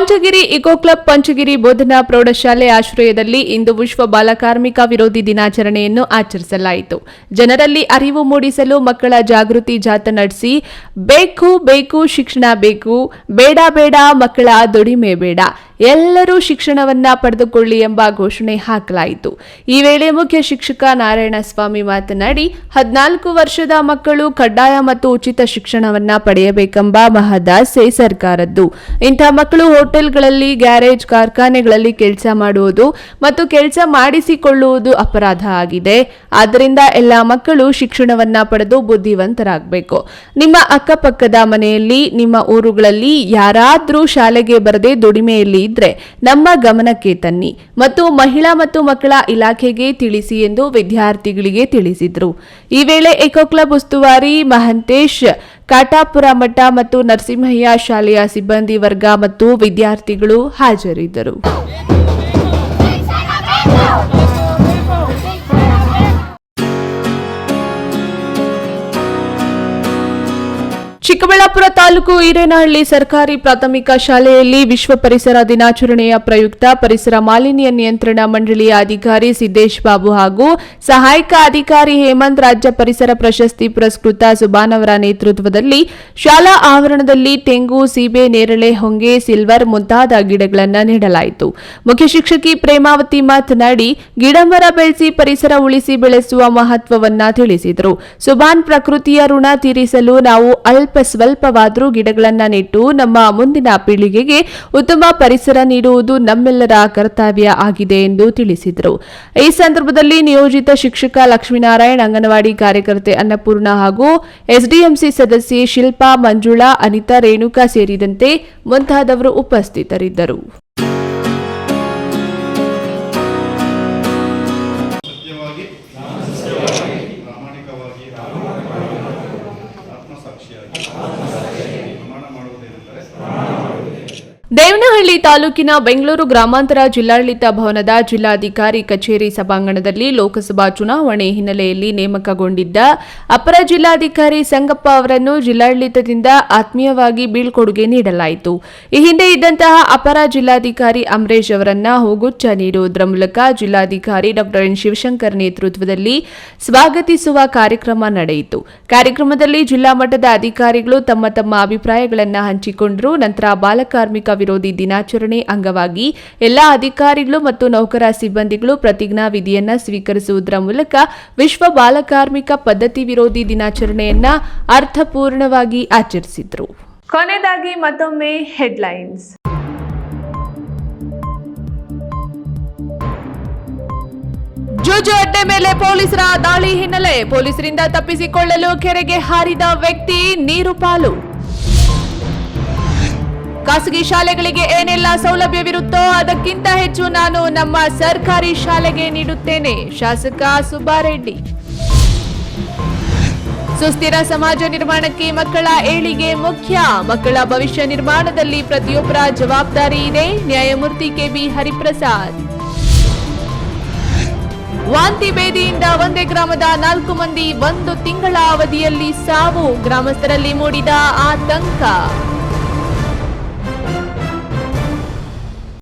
Panchagiri eco club Panchagiri ಬೋಧನಾ ಪ್ರೌಢಶಾಲೆ ಆಶ್ರಯದಲ್ಲಿ ಇಂದು ವಿಶ್ವ ಬಾಲಕಾರ್ಮಿಕ ವಿರೋಧಿ ದಿನಾಚರಣೆಯನ್ನು ಆಚರಿಸಲಾಯಿತು. ಜನರಲ್ಲಿ ಅರಿವು ಮೂಡಿಸಲು ಮಕ್ಕಳ ಜಾಗೃತಿ ಜಾಥಾ ನಡೆಸಿ, ಬೇಕು ಬೇಕು, ಶಿಕ್ಷಣ ಬೇಕು, ಬೇಡ ಬೇಡ, ಮಕ್ಕಳ ದುಡಿಮೆ ಬೇಡ ಎಲ್ಲರೂ ಶಿಕ್ಷಣವನ್ನ ಪಡೆದುಕೊಳ್ಳಿ ಎಂಬ ಘೋಷಣೆ ಹಾಕಲಾಯಿತು. ಈ ವೇಳೆ ಮುಖ್ಯ ಶಿಕ್ಷಕ ನಾರಾಯಣಸ್ವಾಮಿ ಮಾತನಾಡಿ, ಹದಿನಾಲ್ಕು ವರ್ಷದ ಮಕ್ಕಳು ಕಡ್ಡಾಯ ಮತ್ತು ಉಚಿತ ಶಿಕ್ಷಣವನ್ನ ಪಡೆಯಬೇಕೆಂಬ ಮಹದಾಸೆ ಸರ್ಕಾರದ್ದು. ಇಂಥ ಮಕ್ಕಳು ಹೋಟೆಲ್ಗಳಲ್ಲಿ, ಗ್ಯಾರೇಜ್ ಕಾರ್ಖಾನೆಗಳಲ್ಲಿ ಕೆಲಸ ಮಾಡುವುದು ಮತ್ತು ಕೆಲಸ ಮಾಡಿಸಿಕೊಳ್ಳುವುದು ಅಪರಾಧ ಆಗಿದೆ. ಆದ್ದರಿಂದ ಎಲ್ಲ ಮಕ್ಕಳು ಶಿಕ್ಷಣವನ್ನ ಪಡೆದು ಬುದ್ಧಿವಂತರಾಗಬೇಕು. ನಿಮ್ಮ ಅಕ್ಕಪಕ್ಕದ ಮನೆಯಲ್ಲಿ, ನಿಮ್ಮ ಊರುಗಳಲ್ಲಿ ಯಾರಾದರೂ ಶಾಲೆಗೆ ಬರದೆ ದುಡಿಮೆಯಲ್ಲಿ ಇದ್ರೆ ನಮ್ಮ ಗಮನಕ್ಕೆ ತನ್ನಿ ಮತ್ತು ಮಹಿಳಾ ಮತ್ತು ಮಕ್ಕಳ ಇಲಾಖೆಗೆ ತಿಳಿಸಿ ಎಂದು ವಿದ್ಯಾರ್ಥಿಗಳಿಗೆ ತಿಳಿಸಿದರು. ಈ ವೇಳೆ ಎಕೋ ಕ್ಲಬ್ ಉಸ್ತುವಾರಿ ಮಹಂತೇಶ್, ಕಾಟಾಪುರ ಮಠ ಮತ್ತು ನರಸಿಂಹಯ್ಯ ಶಾಲೆಯ ಸಿಬ್ಬಂದಿ ವರ್ಗ ಮತ್ತು ವಿದ್ಯಾರ್ಥಿಗಳು ಹಾಜರಿದ್ದರು. ಚಿಕ್ಕಬಳ್ಳಾಪುರ ತಾಲೂಕು ಹಿರೇನಹಳ್ಳಿ ಸರ್ಕಾರಿ ಪ್ರಾಥಮಿಕ ಶಾಲೆಯಲ್ಲಿ ವಿಶ್ವ ಪರಿಸರ ದಿನಾಚರಣೆಯ ಪ್ರಯುಕ್ತ ಪರಿಸರ ಮಾಲಿನ್ಯ ನಿಯಂತ್ರಣ ಮಂಡಳಿಯ ಅಧಿಕಾರಿ ಸಿದ್ದೇಶ್ ಬಾಬು ಹಾಗೂ ಸಹಾಯಕ ಅಧಿಕಾರಿ ಹೇಮಂತ್ ರಾಜ್ಯ ಪರಿಸರ ಪ್ರಶಸ್ತಿ ಪುರಸ್ಕೃತ ಸುಬಾನ್ ಅವರ ನೇತೃತ್ವದಲ್ಲಿ ಶಾಲಾ ಆವರಣದಲ್ಲಿ ತೆಂಗು, ಸೀಬೆ, ನೇರಳೆ, ಹೊಂಗೆ, ಸಿಲ್ವರ್ ಮುಂತಾದ ಗಿಡಗಳನ್ನು ನೀಡಲಾಯಿತು. ಮುಖ್ಯ ಶಿಕ್ಷಕಿ ಪ್ರೇಮಾವತಿ ಮಾತನಾಡಿ, ಗಿಡಮರ ಬೆಳೆಸಿ ಪರಿಸರ ಉಳಿಸಿ ಬೆಳೆಸುವ ಮಹತ್ವವನ್ನು ತಿಳಿಸಿದರು. ಸುಬಾನ್ ಪ್ರಕೃತಿಯ ಋಣ ತೀರಿಸಲು ನಾವು ಅಲ್ಪ ಸ್ವಲ್ಪವಾದರೂ ಗಿಡಗಳನ್ನು ನೆಟ್ಟು ನಮ್ಮ ಮುಂದಿನ ಪೀಳಿಗೆಗೆ ಉತ್ತಮ ಪರಿಸರ ನೀಡುವುದು ನಮ್ಮೆಲ್ಲರ ಕರ್ತವ್ಯ ಆಗಿದೆ ಎಂದು ತಿಳಿಸಿದರು. ಈ ಸಂದರ್ಭದಲ್ಲಿ ನಿಯೋಜಿತ ಶಿಕ್ಷಕ ಲಕ್ಷ್ಮೀನಾರಾಯಣ್ ಅಂಗನವಾಡಿ ಕಾರ್ಯಕರ್ತೆ ಅನ್ನಪೂರ್ಣ ಹಾಗೂ ಎಸ್ಡಿಎಂಸಿ ಸದಸ್ಯೆ ಶಿಲ್ಪಾ ಮಂಜುಳಾ, ಅನಿತಾ ರೇಣುಕಾ ಸೇರಿದಂತೆ ಮುಂತಾದವರು ಉಪಸ್ಥಿತರಿದ್ದರು. ದೇವನಹಳ್ಳಿ ತಾಲೂಕಿನ ಬೆಂಗಳೂರು ಗ್ರಾಮಾಂತರ ಜಿಲ್ಲಾಡಳಿತ ಭವನದ ಜಿಲ್ಲಾಧಿಕಾರಿ ಕಚೇರಿ ಸಭಾಂಗಣದಲ್ಲಿ ಲೋಕಸಭಾ ಚುನಾವಣೆ ಹಿನ್ನೆಲೆಯಲ್ಲಿ ನೇಮಕಗೊಂಡಿದ್ದ ಅಪರ ಜಿಲ್ಲಾಧಿಕಾರಿ ಸಂಗಪ್ಪ ಅವರನ್ನು ಜಿಲ್ಲಾಡಳಿತದಿಂದ ಆತ್ಮೀಯವಾಗಿ ಬೀಳ್ಕೊಡುಗೆ ನೀಡಲಾಯಿತು. ಈ ಹಿಂದೆ ಇದ್ದಂತಹ ಅಪರ ಜಿಲ್ಲಾಧಿಕಾರಿ ಅಮರೇಶ್ ಅವರನ್ನ ಹೋಗುಚ್ಚ ನೀಡುವುದರ ಮೂಲಕ ಜಿಲ್ಲಾಧಿಕಾರಿ ಡಾ. ಎನ್. ಶಿವಶಂಕರ್ ನೇತೃತ್ವದಲ್ಲಿ ಸ್ವಾಗತಿಸುವ ಕಾರ್ಯಕ್ರಮ ನಡೆಯಿತು. ಕಾರ್ಯಕ್ರಮದಲ್ಲಿ ಜಿಲ್ಲಾ ಮಟ್ಟದ ಅಧಿಕಾರಿಗಳು ತಮ್ಮ ತಮ್ಮ ಅಭಿಪ್ರಾಯಗಳನ್ನು ಹಂಚಿಕೊಂಡರು. ನಂತರ ಬಾಲಕಾರ್ಮಿಕ ವಿರೋಧಿ ದಿನಾಚರಣೆ ಅಂಗವಾಗಿ ಎಲ್ಲಾ ಅಧಿಕಾರಿಗಳು ಮತ್ತು ನೌಕರ ಸಿಬ್ಬಂದಿಗಳು ಪ್ರತಿಜ್ಞಾ ವಿಧಿಯನ್ನ ಸ್ವೀಕರಿಸುವುದರ ಮೂಲಕ ವಿಶ್ವ ಬಾಲಕಾರ್ಮಿಕ ಪದ್ಧತಿ ವಿರೋಧಿ ದಿನಾಚರಣೆಯನ್ನ ಅರ್ಥಪೂರ್ಣವಾಗಿ ಆಚರಿಸಿದ್ರು. ಕೊನೆಯದಾಗಿ ಮತ್ತೊಮ್ಮೆ ಹೆಡ್ಲೈನ್ಸ್. ಜೋಜು ಅಡ್ಡೆ ಮೇಲೆ ಪೊಲೀಸರ ದಾಳಿ ಹಿನ್ನೆಲೆ ಪೊಲೀಸರಿಂದ ತಪ್ಪಿಸಿಕೊಳ್ಳಲು ಕೆರೆಗೆ ಹಾರಿದ ವ್ಯಕ್ತಿ ನೀರು ಪಾಲು ಖಾಸಗಿ ಶಾಲೆಗಳಿಗೆ ಏನೆಲ್ಲ ಸೌಲಭ್ಯವಿರುತ್ತೋ ಅದಕ್ಕಿಂತ ಹೆಚ್ಚು ನಾನು ನಮ್ಮ ಸರ್ಕಾರಿ ಶಾಲೆಗೆ ನೀಡುತ್ತೇನೆ. ಶಾಸಕ ಸುಬ್ಬಾರೆಡ್ಡಿ. ಸುಸ್ಥಿರ ಸಮಾಜ ನಿರ್ಮಾಣಕ್ಕೆ ಮಕ್ಕಳ ಏಳಿಗೆ ಮುಖ್ಯ. ಮಕ್ಕಳ ಭವಿಷ್ಯ ನಿರ್ಮಾಣದಲ್ಲಿ ಪ್ರತಿಯೊಬ್ಬರ ಜವಾಬ್ದಾರಿ ಇದೆ. ನ್ಯಾಯಮೂರ್ತಿ ಕೆಬಿ ಹರಿಪ್ರಸಾದ್. ವಾಂತಿ ಬೇದಿಯಿಂದ ಒಂದೇ ಗ್ರಾಮದ ನಾಲ್ಕು ಮಂದಿ ಒಂದು ತಿಂಗಳ ಅವಧಿಯಲ್ಲಿ ಸಾವು. ಗ್ರಾಮಸ್ಥರಲ್ಲಿ ಮೂಡಿದ ಆತಂಕ.